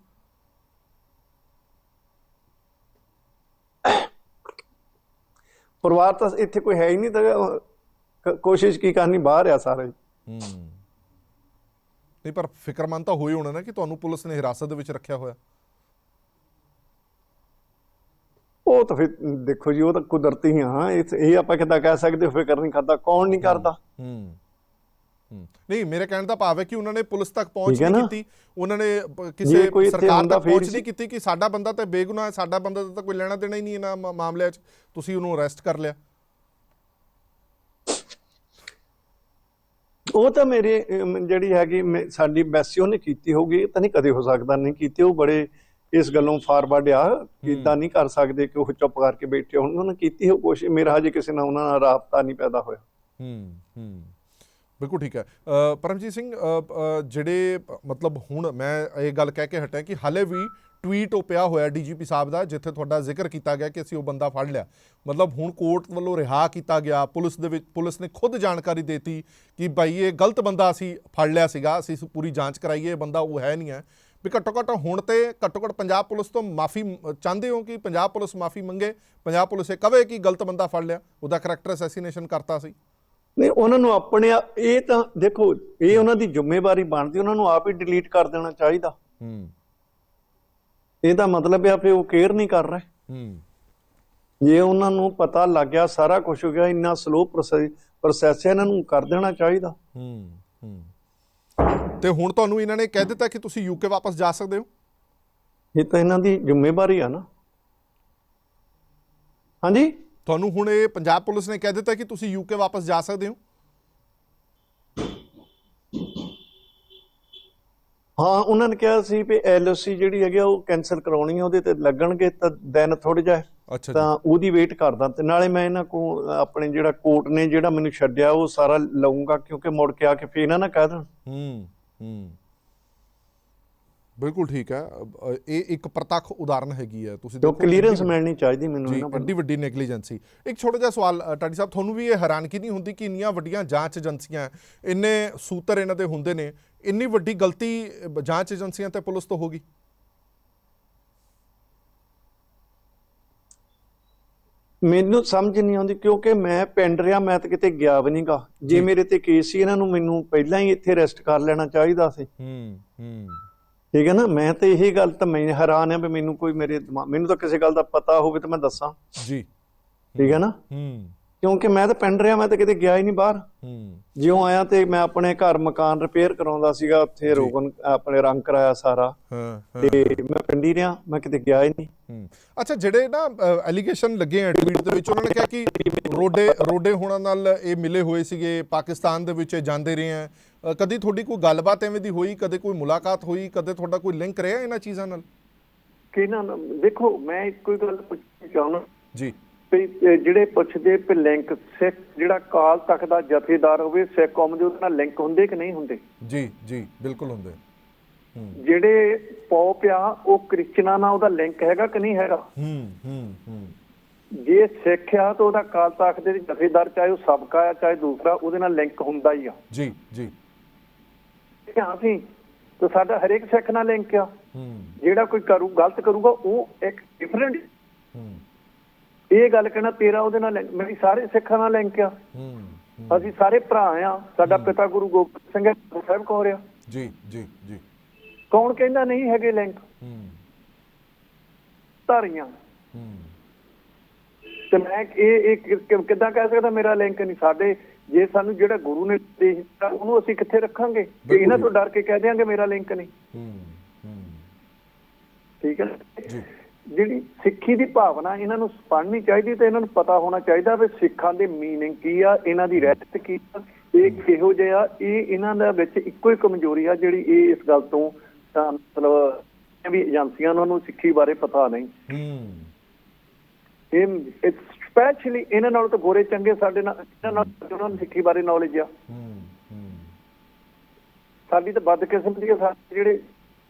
ਪਰਿਵਾਰ ਤਾਂ ਇੱਥੇ ਕੋਈ ਹੈ ਹੀ ਨਹੀਂ ਤਾਂ ਕੋਸ਼ਿਸ਼ ਕੀ ਕਰਨੀ ਬਾਹਰ ਆ ਸਾਰੇ। ਹੂੰ। ਨਹੀਂ ਪਰ ਫਿਕਰਮੰਦ ਤਾਂ ਹੋਈ ਹੋਣਾ ਨਾ ਕਿ ਤੁਹਾਨੂੰ ਪੁਲਿਸ ਨੇ ਹਿਰਾਸਤ ਦੇ ਵਿੱਚ ਰੱਖਿਆ ਹੋਇਆ ਉਹ ਤਾਂ ਫਿਰ ਦੇਖੋ ਜੀ ਉਹ ਤਾਂ ਕੁਦਰਤੀ ਹੀ ਆ ਇਹ ਇਹ ਆਪਾਂ ਕਿੱਦਾਂ ਕਹਿ ਸਕਦੇ ਹੋ ਫਿਕਰ ਨਹੀਂ ਕਰਦਾ ਕੌਣ ਨਹੀਂ ਕਰਦਾ ਹੂੰ ਹੂੰ। ਨਹੀਂ ਮੇਰੇ ਕਹਿਣ ਦਾ ਭਾਵ ਹੈ ਕਿ ਉਹਨਾਂ ਨੇ ਪੁਲਿਸ ਤੱਕ ਪਹੁੰਚ ਹੈ ਨਹੀਂ? ਕੀਤੀ ਉਹਨਾਂ ਨੇ ਕਿਸੇ ਸਰਕਾਰ ਤੱਕ ਪਹੁੰਚ। ਨਹੀਂ ਕੀਤੀ ਕਿ ਸਾਡਾ ਬੰਦਾ ਤਾਂ ਬੇਗੁਨਾਹ ਹੈ ਸਾਡਾ ਬੰਦਾ ਤਾਂ ਕੋਈ ਲੈਣਾ ਦੇਣਾ ਹੀ ਨਹੀਂ ਇਹਨਾਂ ਮਾਮਲਿਆਂ 'ਚ ਤੁਸੀਂ ਉਹਨੂੰ ਅਰੈਸਟ ਕਰ ਲਿਆ ਉਹ ਤਾਂ ਮੇਰੇ ਜਿਹੜੀ ਹੈਗੀ ਸਾਡੀ ਐਮਬੈਸੀ ਉਹਨੇ ਕੀਤੀ ਹੋਊਗੀ ਤਾਂ ਨਹੀਂ ਕਦੇ ਹੋ ਸਕਦਾ ਨਹੀਂ ਕੀਤੀ ਉਹ ਬੜੇ ਇਸ ਗੱਲੋਂ ਫਾਰਵਰਡ ਆ ਕਿ ਇਦਾਂ ਨਹੀਂ ਕਰ ਸਕਦੇ ਕਿ ਉਹ ਚੁੱਪ ਕਰਕੇ ਬੈਠੇ ਹੋਣ ਉਹਨਾਂ ਨੇ ਕੀਤੀ ਹੋ ਕੋਸ਼ਿਸ਼ ਮੇਰਾ ਹਜੇ ਕਿਸੇ ਨਾਲ ਉਹਨਾਂ ਨਾਲ ਰਾਬਤਾ ਨਹੀਂ ਪੈਦਾ ਹੋਇਆ। ਹੂੰ ਹੂੰ। ਬਿਲਕੁਲ ਠੀਕ ਹੈ। ਪਰਮਜੀਤ ਸਿੰਘ ਜਿਹੜੇ, ਮਤਲਬ ਹੁਣ ਮੈਂ ਇਹ ਗੱਲ ਕਹਿ ਕੇ ਹਟਿਆ ਕਿ ਹਾਲੇ ਵੀ ਟਵੀਟ ਉਹ ਪਿਆ ਹੋਇਆ ਡੀਜੀਪੀ ਸਾਹਿਬ ਦਾ, ਜਿੱਥੇ ਤੁਹਾਡਾ ਜ਼ਿਕਰ ਕੀਤਾ ਗਿਆ ਕਿ ਅਸੀਂ ਉਹ ਬੰਦਾ ਫੜ ਲਿਆ। ਮਤਲਬ ਹੁਣ ਕੋਰਟ ਵੱਲੋਂ ਰਿਹਾ ਕੀਤਾ ਗਿਆ, ਪੁਲਿਸ ਦੇ ਵਿੱਚ, ਪੁਲਿਸ ਨੇ ਖੁਦ ਜਾਣਕਾਰੀ ਦਿੱਤੀ ਕਿ ਭਾਈ ਇਹ ਗਲਤ ਬੰਦਾ ਅਸੀਂ ਫੜ ਲਿਆ ਸੀਗਾ, ਅਸੀਂ ਪੂਰੀ ਜਾਂਚ ਕਰਾਈਏ, ਇਹ ਬੰਦਾ ਉਹ ਹੈ ਨਹੀਂ ਹੈ। ਵੀ ਘੱਟੋ ਘੱਟ ਹੁਣ ਤੇ ਘੱਟੋ ਘੱਟ ਪੰਜਾਬ ਪੁਲਿਸ ਤੋਂ ਮਾਫੀ ਚਾਹੁੰਦੇ ਹੋ ਕਿ ਪੰਜਾਬ ਪੁਲਿਸ ਮਾਫੀ ਮੰਗੇ, ਪੰਜਾਬ ਪੁਲਿਸ ਇਹ ਕਵੇ ਕਿ ਗਲਤ ਬੰਦਾ ਫੜ ਲਿਆ, ਉਹਦਾ ਕਰੈਕਟਰ ਅਸੈਸੀਨੇਸ਼ਨ ਕਰਤਾ ਸੀ। ਨਹੀਂ ਉਹਨਾਂ ਨੂੰ ਆਪਣੇ ਆਪ- ਇਹ ਤਾਂ ਦੇਖੋ ਇਹ ਉਹਨਾਂ ਦੀ ਜ਼ਿੰਮੇਵਾਰੀ ਬਣਦੀ ਉਹਨਾਂ ਨੂੰ ਆਪ ਹੀ ਡਿਲੀਟ ਕਰ ਦੇਣਾ ਚਾਹੀਦਾ। ਹੂੰ। ਇਹਦਾ ਮਤਲਬ ਹੈ ਕਿ ਉਹ ਕੇਅਰ ਨਹੀਂ ਕਰ ਰਹੇ। ਹੂੰ। ਜੇ ਉਹਨਾਂ ਨੂੰ ਪਤਾ ਲੱਗ ਗਿਆ ਸਾਰਾ ਕੁਝ ਹੋ ਗਿਆ ਇੰਨਾ ਸਲੋ ਪ੍ਰੋਸੈਸ ਹੈ ਇਹਨਾਂ ਨੂੰ ਕਰ ਦੇਣਾ ਚਾਹੀਦਾ। ਹੂੰ ਹੂੰ। ਤੇ ਹੁਣ ਤੁਹਾਨੂੰ ਇਹਨਾਂ ਨੇ ਕਹਿ ਦਿੱਤਾ ਕਿ ਤੁਸੀਂ ਯੂਕੇ ਵਾਪਸ ਜਾ ਸਕਦੇ ਹੋ? ਇਹ ਤਾਂ ਇਹਨਾਂ ਦੀ ਜ਼ਿੰਮੇਵਾਰੀ ਆ ਨਾ। ਹਾਂਜੀ? ਤੁਹਾਨੂੰ ਹੁਣ ਇਹ ਪੰਜਾਬ ਪੁਲਿਸ ਨੇ ਕਹਿ ਦਿੱਤਾ ਕਿ ਤੁਸੀਂ ਯੂਕੇ ਵਾਪਸ ਜਾ ਸਕਦੇ ਹੋ? ਹਾਂ ਉਹਨਾਂ ਨੇ ਕਿਹਾ ਸੀ ਵੀ ਐਲਓਸੀ ਜਿਹੜੀ ਹੈਗੀ ਉਹ ਕੈਨਸਲ ਕਰਾਉਣੀ ਆ ਉਹਦੇ ਤੇ ਲੱਗਣਗੇ ਤਾਂ ਦਿਨ ਥੋੜੇ ਜਿਹਾ। ਤਾਂ ਉਹਦੀ ਵੇਟ ਕਰਦਾ। ਤੇ ਨਾਲੇ ਮੈਂ ਇਹਨਾਂ ਕੋ ਆਪਣੇ ਜਿਹੜਾ ਕੋਰਟ ਨੇ ਜਿਹੜਾ ਮੈਨੂੰ ਛੱਡਿਆ ਉਹ ਸਾਰਾ ਲਵਾਂਗਾ ਕਿਉਂਕਿ ਮੁੜ ਕੇ ਆ ਕੇ ਫੇਰ ਇਹਨਾਂ ਨਾ ਕਹਿ ਦੇਣ। ਹੂੰ ਹੂੰ। ਬਿਲਕੁਲ ਠੀਕ ਹੈ। ਇਹ ਇੱਕ ਪ੍ਰਤੱਖ ਉਦਾਹਰਨ ਹੈਗੀ ਹੈ। ਤੁਸੀਂ ਦੇਖੋ ਕਲੀਅਰੈਂਸ ਮਿਲਣੀ ਚਾਹੀਦੀ ਮੈਨੂੰ ਇਹਨਾਂ ਵੱਡੀ ਵੱਡੀ ਨੈਗਲੀਜੈਂਸੀ ਇੱਕ ਛੋਟਾ ਜਿਹਾ ਸਵਾਲ ਟਾਡੀ ਸਾਹਿਬ ਤੁਹਾਨੂੰ ਵੀ ਇਹ ਹੈਰਾਨਗੀ ਨਹੀਂ ਹੁੰਦੀ ਕਿ ਇੰਨੀਆਂ ਵੱਡੀਆਂ ਜਾਂਚ ਏਜੰਸੀਆਂ ਇੰਨੇ ਸੂਤਰ ਇਹਨਾਂ ਦੇ ਹੁੰਦੇ ਨੇ ਇੰਨੀ ਵੱਡੀ ਗਲਤੀ ਜਾਂਚ ਏਜੰਸੀਆਂ ਤੇ ਪੁਲਿਸ ਤੋਂ ਹੋਗੀ ਮੈਨੂੰ ਸਮਝ ਨਹੀਂ ਆਉਂਦੀ ਕਿਉਂਕਿ ਮੈਂ ਪਿੰਡ ਰਿਆ ਮੈਂ ਤਾਂ ਕਿਤੇ ਗਿਆ ਵੀ ਨਹੀਂਗਾ। ਜੇ ਮੇਰੇ ਤੇ ਕੇਸ ਸੀ ਇਹਨਾਂ ਨੂੰ ਮੈਨੂੰ ਪਹਿਲਾਂ ਹੀ ਇੱਥੇ ਅਰੈਸਟ ਕਰ ਲੈਣਾ ਚਾਹੀਦਾ ਸੀ। ਹੂੰ ਹੂੰ। ਠੀਕ ਹੈ ਨਾ? ਮੈਂ ਤੇ ਇਹੀ ਗੱਲ ਤਾਂ ਮੈਂ ਹੈਰਾਨ ਆ ਵੀ ਮੈਨੂੰ ਕੋਈ ਮੇਰੇ ਦਿਮਾਗ ਮੈਨੂੰ ਤਾਂ ਕਿਸੇ ਗੱਲ ਦਾ ਪਤਾ ਹੋਵੇ ਤਾਂ ਮੈਂ ਦੱਸਾਂ। ਜੀ। ਠੀਕ ਹੈ ਨਾ? ਹੂੰ। ਕਿਉਂਕਿ ਮੈਂ ਤਾਂ ਪਿੰਡ ਰਿਆ ਮੈਂ ਤਾਂ ਕਿਤੇ ਗਿਆ ਹੀ ਨਹੀਂ ਬਾਹਰ। ਹੂੰ। ਜਿਉਂ ਆਇਆ ਤੇ ਮੈਂ ਆਪਣੇ ਘਰ ਮਕਾਨ ਰਿਪੇਅਰ ਕਰਾਉਂਦਾ ਸੀਗਾ ਉੱਥੇ ਰੋਗਨ ਆਪਣੇ ਰੰਗ ਕਰਾਇਆ ਸਾਰਾ। ਹਾਂ ਤੇ ਮੈਂ ਪਿੰਡੀ ਰਿਆ ਮੈਂ ਕਿਤੇ ਗਿਆ ਹੀ ਨਹੀਂ। ਹੂੰ। ਅੱਛਾ ਜਿਹੜੇ ਨਾ ਐਲੀਗੇਸ਼ਨ ਲੱਗੇ ਆ ਟਵੀਟ ਦੇ ਵਿੱਚ ਉਹਨਾਂ ਨੇ ਕਿਹਾ ਕਿ ਰੋਡੇ ਰੋਡੇ ਹੋਣਾ ਨਾਲ ਇਹ ਮਿਲੇ ਹੋਏ ਸੀਗੇ ਪਾਕਿਸਤਾਨ ਦੇ ਵਿੱਚ ਜਾਂਦੇ ਰਹੇ ਆ। ਕਦੀ ਤੁਹਾਡੀ ਕੋਈ ਗੱਲਬਾਤ ਐਵੇਂ ਦੀ ਹੋਈ ਕਦੇ ਕੋਈ ਮੁਲਾਕਾਤ ਹੋਈ ਕਦੇ ਤੁਹਾਡਾ ਕੋਈ ਲਿੰਕ ਰਿਹਾ ਇਹਨਾਂ ਚੀਜ਼ਾਂ ਨਾਲ? ਕਿ ਨਾ ਦੇਖੋ ਮੈਂ ਹੀ ਗੱਲ ਪੁੱਛਣੀ ਚਾਹੁੰਦਾ। ਜੀ। ਜਿਹੜੇ ਪੁੱਛਦੇ ਵੀ ਲਿੰਕ ਸਿੱਖ ਜਿਹੜਾ ਕਾਲ ਤੱਕ ਦਾ ਜਥੇਦਾਰ ਹੋਵੇ ਸਿੱਖ ਕੌਮ ਦੇ ਉਹਦੇ ਨਾਲ ਲਿੰਕ ਹੁੰਦੇ ਕਿ ਨਹੀਂ ਹੁੰਦੇ? ਜੀ ਜੀ ਬਿਲਕੁਲ ਹੁੰਦੇ। ਜਿਹੜੇ ਪੌਪ ਆ ਉਹ ਕ੍ਰਿਸਚਨਾਂ ਨਾਲ ਉਹਦਾ ਲਿੰਕ ਹੈਗਾ ਕਿ ਨਹੀਂ ਹੈਗਾ? ਹੂੰ ਹੂੰ ਹੂੰ। ਜੇ ਸਿੱਖ ਆ ਤਾਂ ਉਹਦਾ ਕਾਲ ਤੱਕ ਦੇ ਜਥੇਦਾਰ ਚਾਹੇ ਉਹ ਸਬਕਾ ਆ ਚਾਹੇ ਦੂਸਰਾ ਉਹਦੇ ਨਾਲ ਲਿੰਕ ਹੁੰਦਾ ਹੀ ਆ। ਜੀ ਜੀ। ਹਾਂ ਸੀ ਤਾਂ ਸਾਡਾ ਹਰੇਕ ਸਿੱਖ ਨਾਲ ਲਿੰਕ ਆ। ਜਿਹੜਾ ਕੋਈ ਕਰੂ ਗਲਤ ਕਰੂਗਾ ਉਹ ਇੱਕ ਡਿਫਰੈਂਟ ਇਹ ਗੱਲ ਕਹਿਣਾ ਤੇਰਾ ਉਹਦੇ ਨਾਲ ਮੇਰੀ ਸਾਰੇ ਸਿੱਖਾਂ ਨਾਲ ਲਿੰਕ ਆ। ਅਸੀਂ ਸਾਰੇ ਭਰਾ ਆ ਸਾਡਾ ਪਿਤਾ ਗੁਰੂ ਗੋਬਿੰਦ ਸਿੰਘ ਸਾਹਿਬ ਕੌਰ ਆ। ਜੀ ਜੀ ਜੀ। ਕੌਣ ਕਹਿੰਦਾ ਨਹੀਂ ਹੈਗੇ ਲਿੰਕ? ਧਾਰੀਆਂ। ਤੇ ਮੈਂ ਇਹ ਇਹ ਕਿ- ਕਿ- ਕਿੱਦਾਂ ਕਹਿ ਸਕਦਾ ਮੇਰਾ ਲਿੰਕ ਨਹੀਂ? ਸਾਡੇ ਜੇ ਸਾਨੂੰ ਜਿਹੜਾ ਗੁਰੂ ਨੇ ਦਿੱਤਾ ਉਹਨੂੰ ਅਸੀਂ ਕਿੱਥੇ ਰੱਖਾਂਗੇ? ਕਿ ਇਹਨਾਂ ਤੋਂ ਡਰ ਕੇ ਕਹਿ ਦਿਆਂਗੇ ਮੇਰਾ ਲਿੰਕ ਨਹੀਂ। ਠੀਕ ਹੈ ਜਿਹੜੀ ਸਿੱਖੀ ਦੀ ਭਾਵਨਾ ਇਹਨਾਂ ਨੂੰ ਪੜ੍ਹਨੀ ਚਾਹੀਦੀ ਤੇ ਇਹਨਾਂ ਨੂੰ ਪਤਾ ਹੋਣਾ ਚਾਹੀਦਾ ਵੀ ਸਿੱਖਾਂ ਦੇ ਮੀਨਿੰਗ ਕੀ ਆ ਇਹਨਾਂ ਦੀ ਰਹਿਤ ਕੀ ਆ ਇਹ ਕਿਹੋ ਜਿਹਾ ਇਹ ਇਹਨਾਂ ਦਾ ਵਿੱਚ ਇੱਕੋ ਹੀ ਕਮਜ਼ੋਰੀ ਆ ਜਿਹੜੀ ਇਹ ਇਸ ਗੱਲ ਤੋਂ ਤਾਂ ਮਤਲਬ ਵੀ ਏਜੰਸੀਆਂ ਨੂੰ ਸਿੱਖੀ ਬਾਰੇ ਪਤਾ ਨਹੀਂ। ਹੂੰ। ਇਹ ਸਪੈਸ਼ਲੀ ਇਹਨਾਂ ਨਾਲੋਂ ਤਾਂ ਗੋਰੇ ਚੰਗੇ ਸਾਡੇ ਨਾਲ ਇਹਨਾਂ ਨਾਲ ਉਹਨਾਂ ਨੂੰ ਸਿੱਖੀ ਬਾਰੇ ਨੌਲੇਜ ਆ। ਸਾਡੀ ਤਾਂ ਬਦਕਿਸਮਤੀ ਆ ਸਾਡੇ ਜਿਹੜੇ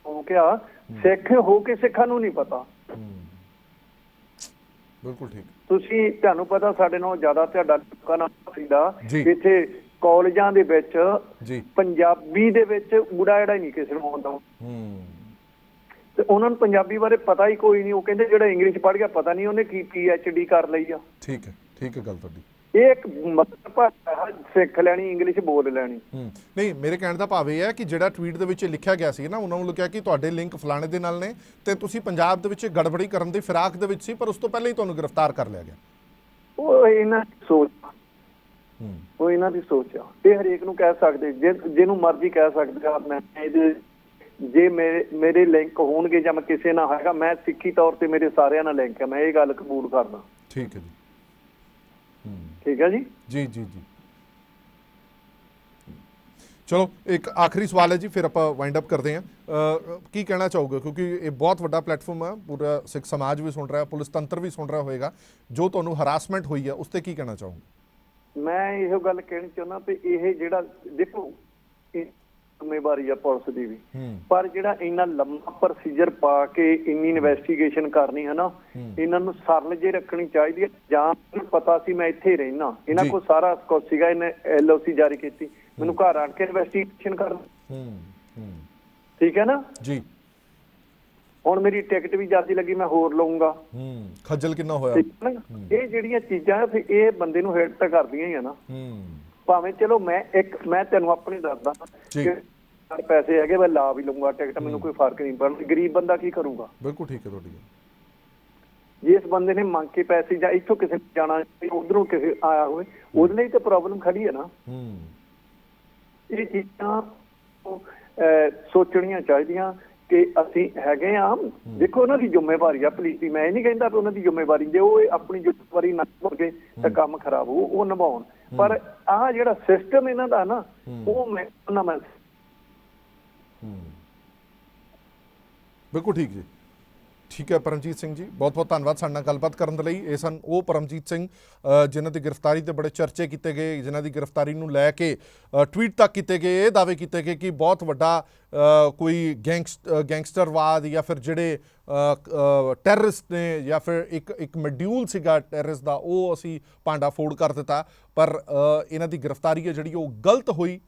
ਹੋ। ਗਿਆ ਸਿੱਖ ਹੋ ਕੇ ਸਿੱਖਾਂ ਨੂੰ ਨਹੀਂ ਪਤਾ। ਬਿਲਕੁਲ ਠੀਕ। ਤੁਸੀਂ ਤੁਹਾਨੂੰ ਪਤਾ ਸਾਡੇ ਨਾਲੋਂ ਜ਼ਿਆਦਾ ਤੁਹਾਡਾ ਲੋਕਾਂ ਨਾਲ ਸੀਦਾ। ਇੱਥੇ ਕਾਲਜਾਂ ਦੇ ਵਿੱਚ ਜੀ। ਪੰਜਾਬੀ ਦੇ ਵਿੱਚ ਊੜਾ ਜਿਹੜਾ ਹੀ ਨਹੀਂ ਕਿਸੇ ਨੂੰ ਆਉਂਦਾ। ਹੂੰ। ਤੇ ਉਹਨਾਂ ਨੂੰ ਪੰਜਾਬੀ ਬਾਰੇ ਪਤਾ ਹੀ ਕੋਈ ਨਹੀਂ। ਉਹ ਕਹਿੰਦੇ ਜਿਹੜਾ ਇੰਗਲਿਸ਼ ਪੜ੍ਹ ਗਿਆ ਪਤਾ ਨਹੀਂ ਉਹਨੇ ਕੀ ਪੀ ਐਚ ਡੀ ਕਰ ਲਈ ਆ। ਠੀਕ ਹੈ ਠੀਕ ਹੈ ਗੱਲ ਤੁਹਾਡੀ। ਇਹ ਇੱਕ ਮਤਲਬ ਭਾਸ਼ਾ ਸਿੱਖ ਲੈਣੀ ਇੰਗਲਿਸ਼ ਬੋਲ ਲੈਣੀ। ਨਹੀਂ ਮੇਰੇ ਕਹਿਣ ਦਾ ਭਾਵ ਇਹ ਹੈ ਕਿ ਜਿਹੜਾ ਟਵੀਟ ਦੇ ਵਿੱਚ ਲਿਖਿਆ ਗਿਆ ਸੀ ਨਾ ਉਹਨਾਂ ਨੂੰ ਲਿਖਿਆ ਕਿ ਤੁਹਾਡੇ ਲਿੰਕ ਫਲਾਣੇ ਦੇ ਨਾਲ ਨੇ ਤੇ ਤੁਸੀਂ ਪੰਜਾਬ ਦੇ ਵਿੱਚ ਗੜਬੜੀ ਕਰਨ ਦੀ ਫਿਰਾਕ ਦੇ ਵਿੱਚ ਸੀ ਪਰ ਉਸ ਤੋਂ ਪਹਿਲਾਂ ਹੀ ਤੁਹਾਨੂੰ ਗ੍ਰਿਫਤਾਰ ਕਰ ਲਿਆ ਗਿਆ। ਉਹ ਇਹਨਾਂ ਦੀ ਸੋਚ ਹੂੰ। ਉਹ ਇਹਨਾਂ ਦੀ ਸੋਚ ਆ। ਇਹ ਹਰੇਕ ਨੂੰ ਕਹਿ ਸਕਦੇ ਜਿਹਨੂੰ ਮਰਜ਼ੀ ਕਹਿ ਸਕਦੇ ਆ ਮੈਂ ਇਹਦੇ ਜੇ ਮੇਰੇ ਮੇਰੇ ਲਿੰਕ ਹੋਣਗੇ ਜਾਂ ਮੈਂ ਕਿਸੇ ਨਾਲ ਹੈਗਾ ਮੈਂ ਸਿੱਖੀ ਤੌਰ ਤੇ ਮੇਰੇ ਸਾਰਿਆਂ ਨਾਲ ਲਿੰਕ ਹੈ ਮੈਂ ਇਹ ਗੱਲ ਕਬੂਲ ਕਰਦਾ। ਠੀਕ ਹੈ ਜੀ। ਠੀਕ ਹੈ ਜੀ? ਜੀ ਜੀ ਜੀ। ਚਲੋ ਇੱਕ ਆਖਰੀ ਸਵਾਲ ਹੈ ਜੀ ਫਿਰ ਆਪਾਂ ਵਾਈਂਡ ਅਪ ਕਰਦੇ ਹਾਂ। ਕੀ ਕਹਿਣਾ ਚਾਹੋਗੇ? ਕਿਉਂਕਿ ਇਹ ਬਹੁਤ ਵੱਡਾ ਪਲੇਟਫਾਰਮ ਹੈ ਪੂਰਾ ਸਿੱਖ ਸਮਾਜ ਵੀ ਸੁਣ ਰਿਹਾ ਪੁਲਿਸ ਤੰਤਰ ਵੀ ਸੁਣ ਰਿਹਾ ਹੋਏਗਾ ਜੋ ਤੁਹਾਨੂੰ ਹਰਾਸਮੈਂਟ ਹੋਈ ਹੈ ਉਸ ਤੇ ਕੀ ਕਹਿਣਾ ਚਾਹੋਗੇ? ਮੈਂ ਇਹੋ ਗੱਲ ਕਹਿਣੀ ਚਾਹੁੰਦਾ ਵੀ ਇਹ ਜਿਹੜਾ ਦੇਖੋ ਜ਼ਿੰਮੇਵਾਰੀ ਆ ਪੁਲਿਸ ਦੀ ਵੀ। ਪਰ ਜਿਹੜਾ ਇੰਨਾ ਲੰਮਾ ਪ੍ਰੋਸੀਜਰ ਪਾ ਕੇ ਇੰਨੀ ਇਨਵੈਸਟੀਗੇਸ਼ਨ ਕਰਨੀ ਹੈ ਨਾ ਇਹਨਾਂ ਨੂੰ ਸਰਲ ਜੇ ਰੱਖਣੀ ਚਾਹੀਦੀ ਹੈ ਜਾਂ ਪਤਾ ਸੀ ਮੈਂ ਇੱਥੇ ਰਹਿਣਾ ਇਹਨਾਂ। ਕੋਲ ਸਾਰਾ ਕੁਝ ਸੀਗਾ ਇਹਨੇ ਐਲਓਸੀ ਜਾਰੀ ਕੀਤੀ। ਮੈਨੂੰ ਘਰ ਆਣ ਕੇ ਇਨਵੈਸਟੀਗੇਸ਼ਨ ਕਰ ਹੂੰ ਹੂੰ। ਠੀਕ ਹੈ ਨਾ? ਜੀ। ਹੁਣ ਮੇਰੀ ਟਿਕਟ ਵੀ ਜਲਦੀ ਲੱਗੀ ਮੈਂ ਹੋਰ ਲਵਾਂਗਾ ਹੂੰ ਖੱਜਲ ਕਿੰਨਾ ਹੋਇਆ? ਇਹ ਜਿਹੜੀਆਂ ਚੀਜ਼ਾਂ ਫਿਰ ਇਹ ਬੰਦੇ ਨੂੰ ਹਿੱਟ ਤਾਂ ਕਰਦੀਆਂ ਹੀ ਆ ਨਾ। ਹੂੰ। ਭਾਵੇਂ ਚਲੋ ਮੈਂ ਇੱਕ ਮੈਂ ਤੈਨੂੰ ਆਪਣੀ ਦੱਸਦਾ। ਕਿ ਪੈਸੇ ਹੈਗੇ ਮੈਂ ਲਾ ਵੀ ਲਵਾਂਗਾ ਟਿਕਟ ਮੈਨੂੰ ਕੋਈ ਫ਼ਰਕ ਨਹੀਂ ਪੈਣਾ। ਗਰੀਬ ਬੰਦਾ ਕੀ ਕਰੂਗਾ? ਬਿਲਕੁਲ ਠੀਕ ਹੈ ਤੁਹਾਡੀ। ਜੇ ਇਸ ਬੰਦੇ ਨੇ ਮੰਗ ਕੇ ਪੈਸੇ ਜਾਂ ਇੱਥੋਂ ਕਿਸੇ ਨੇ ਜਾਣਾ ਉਧਰੋਂ ਕਿਸੇ ਆਇਆ ਹੋਵੇ ਉਹਦੇ ਲਈ ਤਾਂ ਪ੍ਰੋਬਲਮ ਖੜੀ ਹੈ ਨਾ। ਹੂੰ। ਇਹ ਚੀਜ਼ਾਂ ਸੋਚਣੀਆਂ ਚਾਹੀਦੀਆਂ ਕਿ ਅਸੀਂ ਹੈਗੇ ਆ। ਦੇਖੋ ਉਹਨਾਂ ਦੀ ਜ਼ਿੰਮੇਵਾਰੀ ਆ ਪੁਲਿਸ ਦੀ। ਮੈਂ ਇਹ ਨਹੀਂ ਕਹਿੰਦਾ ਕਿ ਉਹਨਾਂ ਦੀ ਜ਼ਿੰਮੇਵਾਰੀ ਜੇ ਉਹ ਆਪਣੀ ਜ਼ਿੰਮੇਵਾਰੀ ਨਾ ਕਰਕੇ ਤਾਂ ਕੰਮ ਖਰਾਬ ਹੋ ਉਹ ਨਿਭਾਉਣ। ਪਰ ਆਹ ਜਿਹੜਾ ਸਿਸਟਮ ਇਹਨਾਂ ਦਾ ਨਾ ਉਹ ਮੈਂ ਉਹਨਾਂ ਮੈਂ ਬਿਲਕੁਲ ਠੀਕ ਜੀ। ਠੀਕ ਹੈ ਪਰਮਜੀਤ ਸਿੰਘ ਜੀ, ਬਹੁਤ ਬਹੁਤ ਧੰਨਵਾਦ ਸਾਡੇ ਨਾਲ ਗੱਲਬਾਤ ਕਰਨ ਦੇ ਲਈ। ਇਹ ਸਨ ਉਹ ਪਰਮਜੀਤ ਸਿੰਘ ਜਿਨ੍ਹਾਂ ਦੀ ਗ੍ਰਿਫਤਾਰੀ ਤੇ ਬੜੇ ਚਰਚੇ ਕੀਤੇ ਗਏ, ਜਿਨ੍ਹਾਂ ਦੀ ਗ੍ਰਿਫਤਾਰੀ ਨੂੰ ਲੈ ਕੇ ਟਵੀਟ ਤੱਕ ਕੀਤੇ ਗਏ, ਇਹ ਦਾਅਵੇ ਕੀਤੇ ਗਏ ਕਿ ਬਹੁਤ ਵੱਡਾ ਕੋਈ ਗੈਂਗਸ ਗੈਂਗਸਟਰਵਾਦ ਜਾਂ ਫਿਰ ਜਿਹੜੇ ਟੈਰਰਿਸਟ ਨੇ ਜਾਂ ਫਿਰ ਇੱਕ ਇੱਕ ਮੋਡਿਊਲ ਸੀਗਾ ਟੈਰਰਿਸਟ ਦਾ, ਉਹ ਅਸੀਂ ਭਾਂਡਾ ਫੋੜ ਕਰ ਦਿੱਤਾ। ਪਰ ਇਹਨਾਂ ਦੀ ਗ੍ਰਿਫਤਾਰੀ ਹੈ ਜਿਹੜੀ ਉਹ ਗਲਤ ਹੋਈ।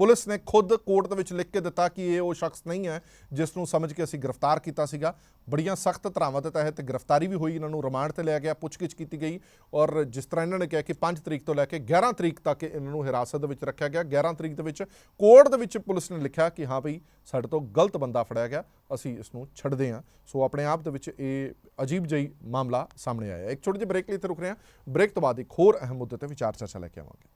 ਪੁਲਿਸ ਨੇ ਖੁਦ ਕੋਰਟ ਦੇ ਵਿੱਚ ਲਿਖ ਕੇ ਦਿੱਤਾ ਕਿ ਇਹ ਉਹ ਸ਼ਖਸ ਨਹੀਂ ਹੈ, ਜਿਸ ਨੂੰ ਸਮਝ ਕੇ ਅਸੀਂ ਗ੍ਰਿਫਤਾਰ ਕੀਤਾ ਸੀਗਾ। ਬੜੀਆਂ ਸਖਤ ਧਾਰਾਵਾਂ ਦੇ ਤਹਿਤ ਗ੍ਰਿਫਤਾਰੀ ਵੀ ਹੋਈ, ਇਹਨਾਂ ਨੂੰ ਰਿਮਾਂਡ ਤੇ ਲਿਆ ਗਿਆ, ਪੁੱਛਗਿੱਛ ਕੀਤੀ ਗਈ ਔਰ ਜਿਸ ਤਰ੍ਹਾਂ ਇਹਨਾਂ ਨੇ ਕਿਹਾ ਕਿ 5 ਤਰੀਕ ਤੋਂ ਲੈ ਕੇ 11 ਤਰੀਕ ਤੱਕ ਇਹਨਾਂ ਨੂੰ ਹਿਰਾਸਤ ਦੇ ਵਿੱਚ ਰੱਖਿਆ ਗਿਆ। 11 ਤਰੀਕ ਦੇ ਵਿੱਚ ਕੋਰਟ ਦੇ ਵਿੱਚ ਪੁਲਿਸ ਨੇ ਲਿਖਿਆ ਕਿ ਹਾਂ ਭਈ ਸਾਡੇ ਤੋਂ ਗਲਤ ਬੰਦਾ ਫੜਿਆ ਗਿਆ, ਅਸੀਂ ਇਸ ਨੂੰ ਛੱਡਦੇ ਹਾਂ। ਸੋ ਆਪਣੇ ਆਪ ਦੇ ਵਿੱਚ ਇਹ ਅਜੀਬ ਜਿਹੀ ਮਾਮਲਾ ਸਾਹਮਣੇ ਆਇਆ ਇੱਕ ਛੋਟੀ ਜਿਹੀ ਬ੍ਰੇਕ ਲਈ ਤੇ ਰੁਕ ਰਹੇ ਹਾਂ। ਬ੍ਰੇਕ ਤੋਂ ਬਾਅਦ ਇੱਕ ਹੋਰ ਅਹਿਮ ਮੁੱਦੇ ਤੇ ਵਿਚਾਰ ਚਰਚਾ ਲੈ ਕੇ ਆਵਾਂਗੇ।